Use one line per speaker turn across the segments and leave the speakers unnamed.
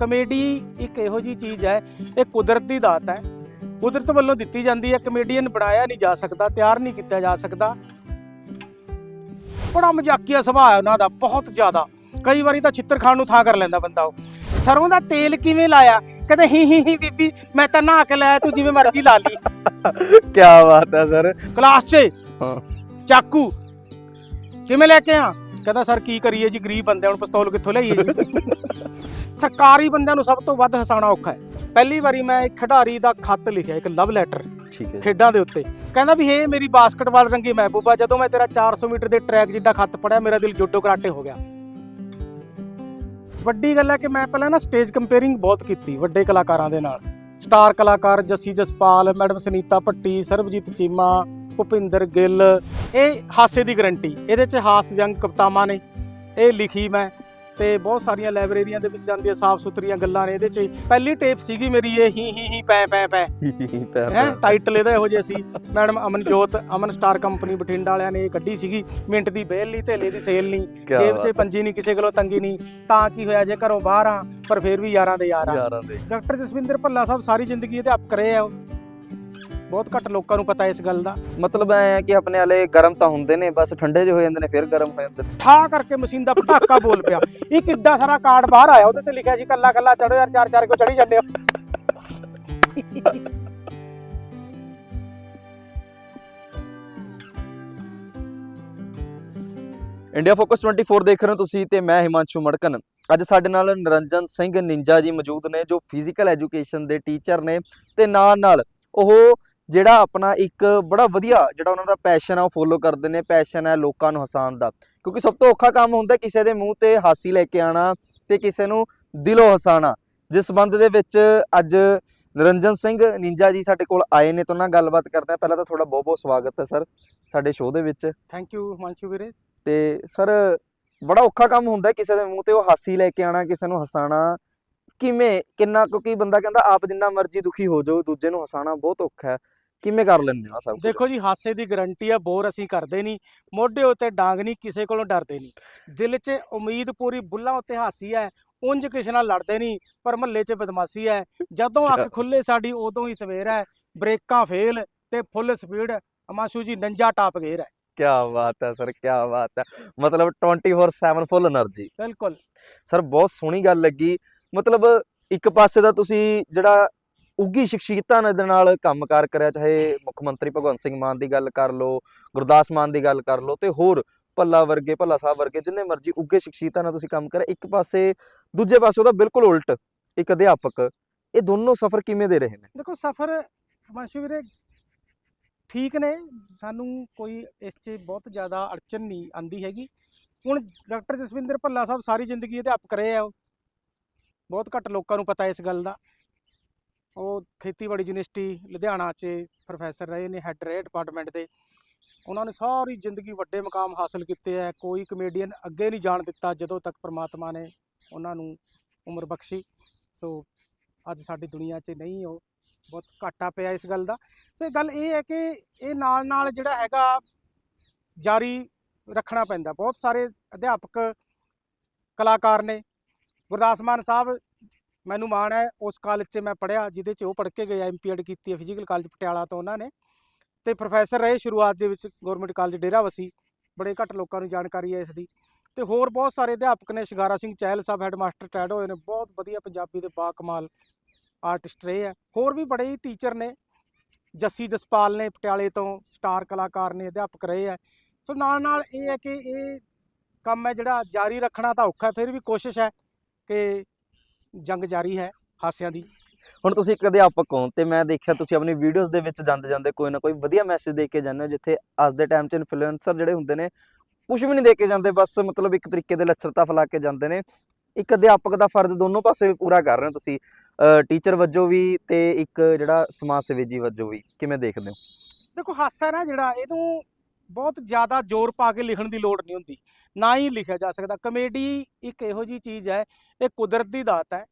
Comedy ਇੱਕ ਇਹੋ ਜੀ ਚੀਜ਼ ਹੈ ਇਹ ਕੁਦਰਤ ਦਾਤ ਹੈ। ਕੁਦਰਤ ਵੱਲੋਂ ਦਿੱਤੀ ਜਾਂਦੀ ਹੈ ਕਮੇਡੀਅਨ ਬਣਾਇਆ ਨਹੀਂ ਜਾ ਸਕਦਾ ਤਿਆਰ ਨਹੀਂ ਕੀਤਾ ਜਾ ਸਕਦਾ। ਬੜਾ ਮਜ਼ਾਕੀਆ ਸੁਭਾਅ ਹੈ ਉਹਨਾਂ ਦਾ ਬਹੁਤ ਜ਼ਿਆਦਾ। ਕਈ ਵਾਰੀ ਤਾਂ ਛਿੱਤਰ ਖਾਣ ਨੂੰ ਥਾਂ ਕਰ ਲੈਂਦਾ ਬੰਦਾ ਉਹ। ਸਰੋਂ ਦਾ ਤੇਲ ਕਿਵੇਂ ਲਾਇਆ? ਕਹਿੰਦੇ ਹੀ ਹੀ ਹੀ ਬੀਬੀ ਮੈਂ ਤਾਂ ਨਹਾ ਕੇ ਲਾਇਆ ਤੂੰ ਜਿਵੇਂ ਮਰਜ਼ੀ ਲਾ ਲਈ।
ਕੀ ਬਾਤ ਹੈ ਸਰ।
ਕਲਾਸ 'ਚ
ਹਾਂ।
ਚਾਕੂ ਕਿਵੇਂ ਲੈ ਕੇ ਆ ਕਹਿੰਦਾ ਸਰ ਕੀ ਕਰੀਏ ਜੀ? ਗਰੀਬ ਬੰਦੇ ਹੁਣ ਪਿਸਤੌਲ ਕਿੱਥੋਂ ਲਈਏ ਜੀ? ਸਰਕਾਰੀ ਬੰਦਿਆਂ ਨੂੰ ਸਭ ਤੋਂ ਵੱਧ ਹਸਾਉਣਾ ਔਖਾ ਹੈ। ਪਹਿਲੀ ਵਾਰੀ ਮੈਂ ਇੱਕ ਖਿਡਾਰੀ ਦਾ ਖੱਤ ਲਿਖਿਆ ਇੱਕ ਲਵ ਲੈਟਰ
ਠੀਕ ਹੈ। ਜੀ।
ਖੇਡਾਂ ਦੇ ਉੱਤੇ। ਕਹਿੰਦਾ ਵੀ ਇਹ ਮੇਰੀ ਬਾਸਕਟਬਾਲ ਰੰਗੀ ਮਹਿਬੂਬਾ ਜਦੋਂ ਮੈਂ ਤੇਰਾ 400 ਮੀਟਰ ਦੇ ਟਰੈਕ ਜਿੱਡਾ ਖੱਤ ਪੜਿਆ ਮੇਰਾ ਦਿਲ ਜੁੱਡੋ ਕਰਾਟੇ ਹੋ ਗਿਆ। ਵੱਡੀ ਗੱਲ ਹੈ ਕਿ ਮੈਂ ਪਹਿਲਾਂ ਨਾ ਸਟੇਜ ਕੰਪੇਅਰਿੰਗ ਬਹੁਤ ਕੀਤੀ ਵੱਡੇ ਕਲਾਕਾਰਾਂ ਦੇ ਨਾਲ। ਸਟਾਰ ਕਲਾਕਾਰ ਜੱਸੀ ਜਸਪਾਲ ਮੈਡਮ ਸੁਨੀਤਾ ਭੱਟੀ ਸਰਬਜੀਤ ਚੀਮਾ ਭੁਪਿੰਦਰ ਗਿੱਲ। ਇਹ ਹਾਸੇ ਦੀ ਗਰੰਟੀ। ਇਹਦੇ 'ਚ ਹਾਸ ਵਿਅੰਗ ਕਵਿਤਾਵਾਂ ਨੇ। ਇਹ ਲਿਖੀ ਮੈਂ ਤੇ ਬਹੁਤ ਸਾਰੀਆਂ ਲਾਇਬ੍ਰੇਰੀਆਂ ਦੇ ਵਿੱਚ ਜਾਂਦੀਆਂ ਸਾਫ਼ ਸੁਥਰੀਆਂ ਗੱਲਾਂ ਨੇ ਇਹਦੇ 'ਚ। ਪਹਿਲੀ ਟੇਪ ਸੀਗੀ ਮੇਰੀ ਇਹ ਹੀ ਹੀ ਹੀ ਪੈ ਪੈ ਪੈ। ਹੈ। ਟਾਈਟਲ ਇਹਦਾ ਇਹੋ ਜਿਹਾ ਸੀ। Madam Amanjot Aman star company Bathinda ਵਾਲਿਆਂ ਨੇ ਇਹ ਕੱਢੀ ਸੀਗੀ। ਮਿੰਟ ਦੀ ਬੇਲ ਨਹੀਂ ਥੇਲੇ ਦੀ ਸੇਲ ਨਹੀਂ। ਜੇਬ 'ਚ ਪੰਜੀ ਨਹੀਂ ਕਿਸੇ ਕੋਲੋਂ ਤੰਗੀ ਨਹੀਂ। ਤਾਂ ਕੀ ਹੋਇਆ ਜੇ ਘਰੋਂ ਬਾਹਰ ਆ ਪਰ ਫਿਰ ਵੀ ਯਾਰਾਂ ਦੇ ਯਾਰ ਆ। ਡਾਕਟਰ ਜਸਵਿੰਦਰ ਭੱਲਾ ਸਾਹਿਬ ਸਾਰੀ ਜ਼ਿੰਦਗੀ ਅਧਿਆਪਕ ਰਹੇ ਆ ਉਹ। ਬਹੁਤ ਘੱਟ ਲੋਕਾਂ ਨੂੰ ਪਤਾ ਇਸ ਗੱਲ ਦਾ।
ਮਤਲਬ ਐ ਹੈ ਕਿ ਆਪਣੇ ਵਾਲੇ ਗਰਮ ਤਾਂ ਹੁੰਦੇ ਨੇ ਬਸ ਠੰਡੇ ਜਿਹੇ ਹੋ ਜਾਂਦੇ ਨੇ ਫਿਰ ਗਰਮ ਹੋ ਜਾਂਦੇ ਨੇ।
ਠਾ ਕਰਕੇ ਮਸ਼ੀਨ ਦਾ ਪਟਾਕਾ ਬੋਲ ਪਿਆ। ਇਹ ਕਿੱਡਾ ਸਾਰਾ ਕਾਰਡ ਬਾਹਰ ਆਇਆ ਉਹਦੇ ਤੇ ਲਿਖਿਆ ਸੀ ਕੱਲਾ ਕੱਲਾ ਚੜੋ ਯਾਰ ਚਾਰ ਚਾਰ ਕੋ ਚੜੀ ਜਾਂਦੇ ਹੋ।
ਇੰਡੀਆ ਫੋਕਸ 24 ਦੇਖ ਰਹੇ ਹੋ ਤੁਸੀਂ ਤੇ ਮੈਂ ਹਿਮਾਂਸ਼ੂ ਮੜਕਨ। ਅੱਜ ਸਾਡੇ ਨਾਲ ਨਰਨਜਨ ਸਿੰਘ ਨਿੰਜਾ ਜੀ ਮੌਜੂਦ ਨੇ ਜੋ ਫਿਜ਼ੀਕਲ ਐਜੂਕੇਸ਼ਨ ਦੇ ਟੀਚਰ ਨੇ ਤੇ ਨਾਲ ਨਾਲ ਉਹ ਜਿਹੜਾ ਆਪਣਾ ਇੱਕ ਬੜਾ ਵਧੀਆ ਜਿਹੜਾ ਉਹਨਾਂ ਦਾ ਪੈਸ਼ਨ ਆ ਉਹ ਫੋਲੋ ਕਰਦੇ ਨੇ ਪੈਸ਼ਨ ਹੈ ਲੋਕਾਂ ਨੂੰ ਹਸਾਉਣ ਦਾ। ਕਿਉਂਕਿ ਸਭ ਤੋਂ ਔਖਾ ਕੰਮ ਹੁੰਦਾ ਕਿਸੇ ਦੇ ਮੂੰਹ ਤੇ ਹਾਸੀ ਲੈ ਕੇ ਆਣਾ ਤੇ ਕਿਸੇ ਨੂੰ ਦਿਲੋਂ ਹਸਾਉਣਾ। ਜਿਸ ਸੰਬੰਧ ਦੇ ਵਿੱਚ ਅੱਜ ਨਰਨਜਨ ਸਿੰਘ ਨਿੰਜਾ ਜੀ ਸਾਡੇ ਕੋਲ ਆਏ ਨੇ ਤਾਂ ਉਹਨਾਂ ਨਾਲ ਗੱਲਬਾਤ ਕਰਦੇ ਆ ਪਹਿਲਾਂ ਤਾਂ ਤੁਹਾਡਾ ਬਹੁਤ ਬਹੁਤ ਸਵਾਗਤ ਹੈ ਸਰ ਸਾਡੇ ਸ਼ੋਅ ਦੇ ਵਿੱਚ।
ਥੈਂਕ ਯੂ ਹਿਮਾਂਸ਼ੂ ਵੀਰੇ।
ਤੇ ਸਰ ਬੜਾ ਔਖਾ ਕੰਮ ਹੁੰਦਾ ਕਿਸੇ ਦੇ ਮੂੰਹ ਤੇ ਉਹ ਹਾਸੀ ਲੈ ਕੇ ਆਣਾ ਕਿਸੇ ਨੂੰ ਹਸਾਣਾ ਕਿਵੇਂ ਕਿੰਨਾ ਕਿਉਂਕਿ ਬੰਦਾ ਕਹਿੰਦਾ ਆਪ ਜਿੰਨਾ ਮਰਜ਼ੀ ਦੁਖੀ ਹੋ ਜਾਓ ਦੂਜੇ ਨੂੰ ਹਸਾਣਾ ਬਹੁਤ ਔਖਾ ਹੈ। ਕਿਵੇਂ ਕਰ ਲੈਂਦੇ ਹੋ ਸਭ
ਦੇਖੋ ਜੀ ਹਾਸੇ ਦੀ ਗਾਰੰਟੀ ਆ ਬੋਰ ਅਸੀਂ ਕਰਦੇ ਨਹੀਂ। ਮੋਢੇ ਉੱਤੇ ਡਾਂਗ ਨਹੀਂ ਕਿਸੇ ਕੋਲੋਂ ਡਰਦੇ ਨਹੀਂ। ਦਿਲ 'ਚ ਉਮੀਦ ਪੂਰੀ ਬੁੱਲਾਂ ਉੱਤੇ ਹਾਸੀ ਹੈ ਉਂਝ ਕਿਸੇ ਨਾਲ ਲੜਦੇ ਨਹੀਂ ਪਰ ਮਹੱਲੇ 'ਚ ਬਦਮਾਸ਼ੀ ਹੈ ਜਦੋਂ ਅੱਖ ਖੁੱਲੇ ਸਾਡੀ ਉਦੋਂ ਹੀ ਸਵੇਰ ਹੈ ਬ੍ਰੇਕਾਂ ਫੇਲ ਤੇ ਫੁੱਲ ਸਪੀਡ ਅਮਾਸ਼ੂ ਜੀ ਨੰਜਾ ਟਾਪ ਗੇਰ ਹੈ
ਕਿਆ ਬਾਤ ਹੈ ਸਰ ਕਿਆ ਬਾਤ ਹੈ ਮਤਲਬ 24/7 ਫੁੱਲ એનર્ਜੀ
ਬਿਲਕੁਲ।
ਸਰ ਬਹੁਤ ਸੋਹਣੀ ਗੱਲ ਲੱਗੀ। ਮਤਲਬ ਇੱਕ ਪਾਸੇ ਦਾ ਤੁਸੀਂ ਜਿਹੜਾ ਉੱਗੀ ਸ਼ਖਸੀਅਤਾਂ ਦੇ ਨਾਲ ਕੰਮਕਾਰ ਕਰਿਆ, ਚਾਹੇ ਮੁੱਖ ਮੰਤਰੀ ਭਗਵੰਤ ਸਿੰਘ ਮਾਨ ਦੀ ਗੱਲ ਕਰ ਲਓ, ਗੁਰਦਾਸ ਮਾਨ ਦੀ ਗੱਲ ਕਰ ਲਓ ਤੇ ਹੋਰ ਭੱਲਾ ਵਰਗੇ, ਭੱਲਾ ਸਾਹਿਬ ਵਰਗੇ, ਜਿੰਨੇ ਮਰਜ਼ੀ ਉੱਗੇ ਸ਼ਖਸੀਅਤਾਂ ਨਾਲ ਤੁਸੀਂ ਕੰਮ ਕਰਿਆ, ਇੱਕ ਪਾਸੇ, ਦੂਜੇ ਪਾਸੇ ਉਹਦਾ ਬਿਲਕੁਲ ਉਲਟ, ਇੱਕ ਅਧਿਆਪਕ, ਇਹ ਦੋਨੋਂ ਸਫ਼ਰ ਕਿਵੇਂ ਦੇ ਰਹੇ ਨੇ?
ਦੇਖੋ, ਸਫ਼ਰ ਅਮਾਸ਼ੂ ਵੀਰੇ ਠੀਕ ਨੇ, ਸਾਨੂੰ ਕੋਈ ਇਸ 'ਚ ਬਹੁਤ ਜ਼ਿਆਦਾ ਅੜਚਨ ਨਹੀਂ ਆਂਦੀ ਹੈਗੀ। ਹੁਣ ਡਾਕਟਰ ਜਸਵਿੰਦਰ ਭੱਲਾ ਸਾਹਿਬ ਸਾਰੀ ਜ਼ਿੰਦਗੀ ਅਧਿਆਪਕ ਰਹੇ ਆ ਉਹ। ਬਹੁਤ ਘੱਟ ਲੋਕਾਂ ਨੂੰ ਪਤਾ ਇਸ ਗੱਲ ਦਾ। ਉਹ ਖੇਤੀਬਾੜੀ ਯੂਨੀਵਰਸਿਟੀ ਲੁਧਿਆਣਾ 'ਚ ਪ੍ਰੋਫੈਸਰ ਰਹੇ ਨੇ, ਹੈੱਡ ਰਹੇ ਡਿਪਾਰਟਮੈਂਟ ਦੇ। ਉਹਨਾਂ ਨੇ ਸਾਰੀ ਜ਼ਿੰਦਗੀ ਵੱਡੇ ਮੁਕਾਮ ਹਾਸਲ ਕੀਤੇ ਆ। ਕੋਈ ਕਮੇਡੀਅਨ ਅੱਗੇ ਨਹੀਂ ਜਾਣ ਦਿੱਤਾ ਜਦੋਂ ਤੱਕ ਪ੍ਰਮਾਤਮਾ ਨੇ ਉਹਨਾਂ ਨੂੰ ਉਮਰ ਬਖਸ਼ੀ। ਸੋ ਅੱਜ ਸਾਡੀ ਦੁਨੀਆ 'ਚ ਨਹੀਂ, ਉਹ ਬਹੁਤ ਘਾਟਾ ਪਿਆ ਇਸ ਗੱਲ ਦਾ। ਤੇ ਗੱਲ ਇਹ ਹੈ ਕਿ ਇਹ ਨਾਲ ਨਾਲ ਜਿਹੜਾ ਹੈਗਾ ਜਾਰੀ ਰੱਖਣਾ ਪੈਂਦਾ। ਬਹੁਤ ਸਾਰੇ ਅਧਿਆਪਕ ਕਲਾਕਾਰ ਨੇ, ਗੁਰਦਾਸ ਮਾਨ ਸਾਹਿਬ ਮੈਨੂੰ ਮਾਣ ਹੈ, ਉਸ ਕਾਲਜ 'ਚ ਮੈਂ ਪੜ੍ਹਿਆ, ਜਿਹਦੇ 'ਚ ਉਹ ਪੜ੍ਹ ਕੇ ਗਏ ਐਮਪੀਐਡ ਕੀਤੀ ਹੈ ਫਿਜ਼ੀਕਲ ਕਾਲਜ ਪਟਿਆਲਾ ਤੋਂ ਉਹਨਾਂ ਨੇ। ਤੇ ਪ੍ਰੋਫੈਸਰ ਰਹੇ ਸ਼ੁਰੂਆਤ ਦੇ ਵਿੱਚ ਗਵਰਨਮੈਂਟ ਕਾਲਜ ਡੇਰਾਵਸੀ। ਬੜੇ ਘੱਟ ਲੋਕਾਂ ਨੂੰ ਜਾਣਕਾਰੀ ਹੈ ਇਸ ਦੀ। ਤੇ ਹੋਰ ਬਹੁਤ ਸਾਰੇ ਅਧਿਆਪਕ ਨੇ, ਸ਼ਿਗਾਰਾ ਸਿੰਘ ਚਹਿਲ ਸਾਹਿਬ ਹੈਡਮਾਸਟਰ ਟੈਡ ਹੋਏ ਨੇ, ਬਹੁਤ ਵਧੀਆ ਪੰਜਾਬੀ ਦੇ ਬਾ ਕਮਾਲ ਆਰਟਿਸਟ ਰਹੇ ਆ। ਹੋਰ ਵੀ ਬੜੇ ਹੀ ਟੀਚਰ ਨੇ, ਜੱਸੀ ਜਸਪਾਲ ਨੇ ਪਟਿਆਲੇ ਤੋਂ ਸਟਾਰ ਕਲਾਕਾਰ ਨੇ, ਅਧਿਆਪਕ ਰਹੇ ਆ। ਸੋ ਨਾਲ ਨਾਲ ਇਹ ਹੈ ਕਿ ਇਹ ਕੰਮ ਹੈ ਜਿਹੜਾ ਜਾਰੀ ਰੱਖਣਾ ਤਾਂ ਔਖਾ ਫਿਰ ਵੀ ਕੋਸ਼ਿਸ਼ ਹੈ ਕਿ ਜੰਗ ਜਾਰੀ ਹੈ ਹਾਸਿਆਂ ਦੀ।
ਹੁਣ ਤੁਸੀਂ ਇੱਕ ਅਧਿਆਪਕ ਹੋ ਤੇ ਮੈਂ ਦੇਖਿਆ ਤੁਸੀਂ ਆਪਣੀ ਵੀਡੀਓਜ਼ ਦੇ ਵਿੱਚ ਜਾਂਦੇ ਜਾਂਦੇ ਕੋਈ ਨਾ ਕੋਈ ਵਧੀਆ ਮੈਸੇਜ ਦੇ ਕੇ ਜਾਂਦੇ ਹੋ ਜਿੱਥੇ ਅੱਜ ਦੇ ਟਾਈਮ 'ਚ ਇਨਫਲੂਐਂਸਰ ਜਿਹੜੇ ਹੁੰਦੇ ਨੇ ਕੁਝ ਵੀ ਨਹੀਂ ਦੇ ਕੇ ਜਾਂਦੇ ਬਸ ਮਤਲਬ ਇੱਕ ਤਰੀਕੇ ਦੇ ਲੱਛਰਤਾ ਫੈਲਾ ਕੇ ਜਾਂਦੇ ਨੇ। ਇੱਕ ਅਧਿਆਪਕ ਦਾ ਫਰਜ਼ ਦੋਨੋਂ ਪਾਸੇ ਪੂਰਾ ਕਰ ਰਹੇ ਹੋ ਤੁਸੀਂ ਟੀਚਰ ਵਜੋਂ ਵੀ ਤੇ ਇੱਕ ਜਿਹੜਾ ਸਮਾਜ ਸੇਵੀ ਵਜੋਂ ਵੀ ਕਿਵੇਂ ਦੇਖਦੇ ਹੋ?
ਦੇਖੋ ਹਾਸਾ ਨਾ ਜਿਹੜਾ ਇਹਨੂੰ ਬਹੁਤ ਜ਼ਿਆਦਾ ਜ਼ੋਰ ਪਾ ਕੇ ਲਿਖਣ ਦੀ ਲੋੜ ਨਹੀਂ ਹੁੰਦੀ ਨਾ ਹੀ ਲਿਖਿਆ ਜਾ ਸਕਦਾ। ਕਮੇਡੀ ਇੱਕ ਇਹੋ ਜੀ ਚੀਜ਼ ਹੈ ਇਹ ਕੁਦਰਤ ਦੀ ਦਾਤ ਹੈ।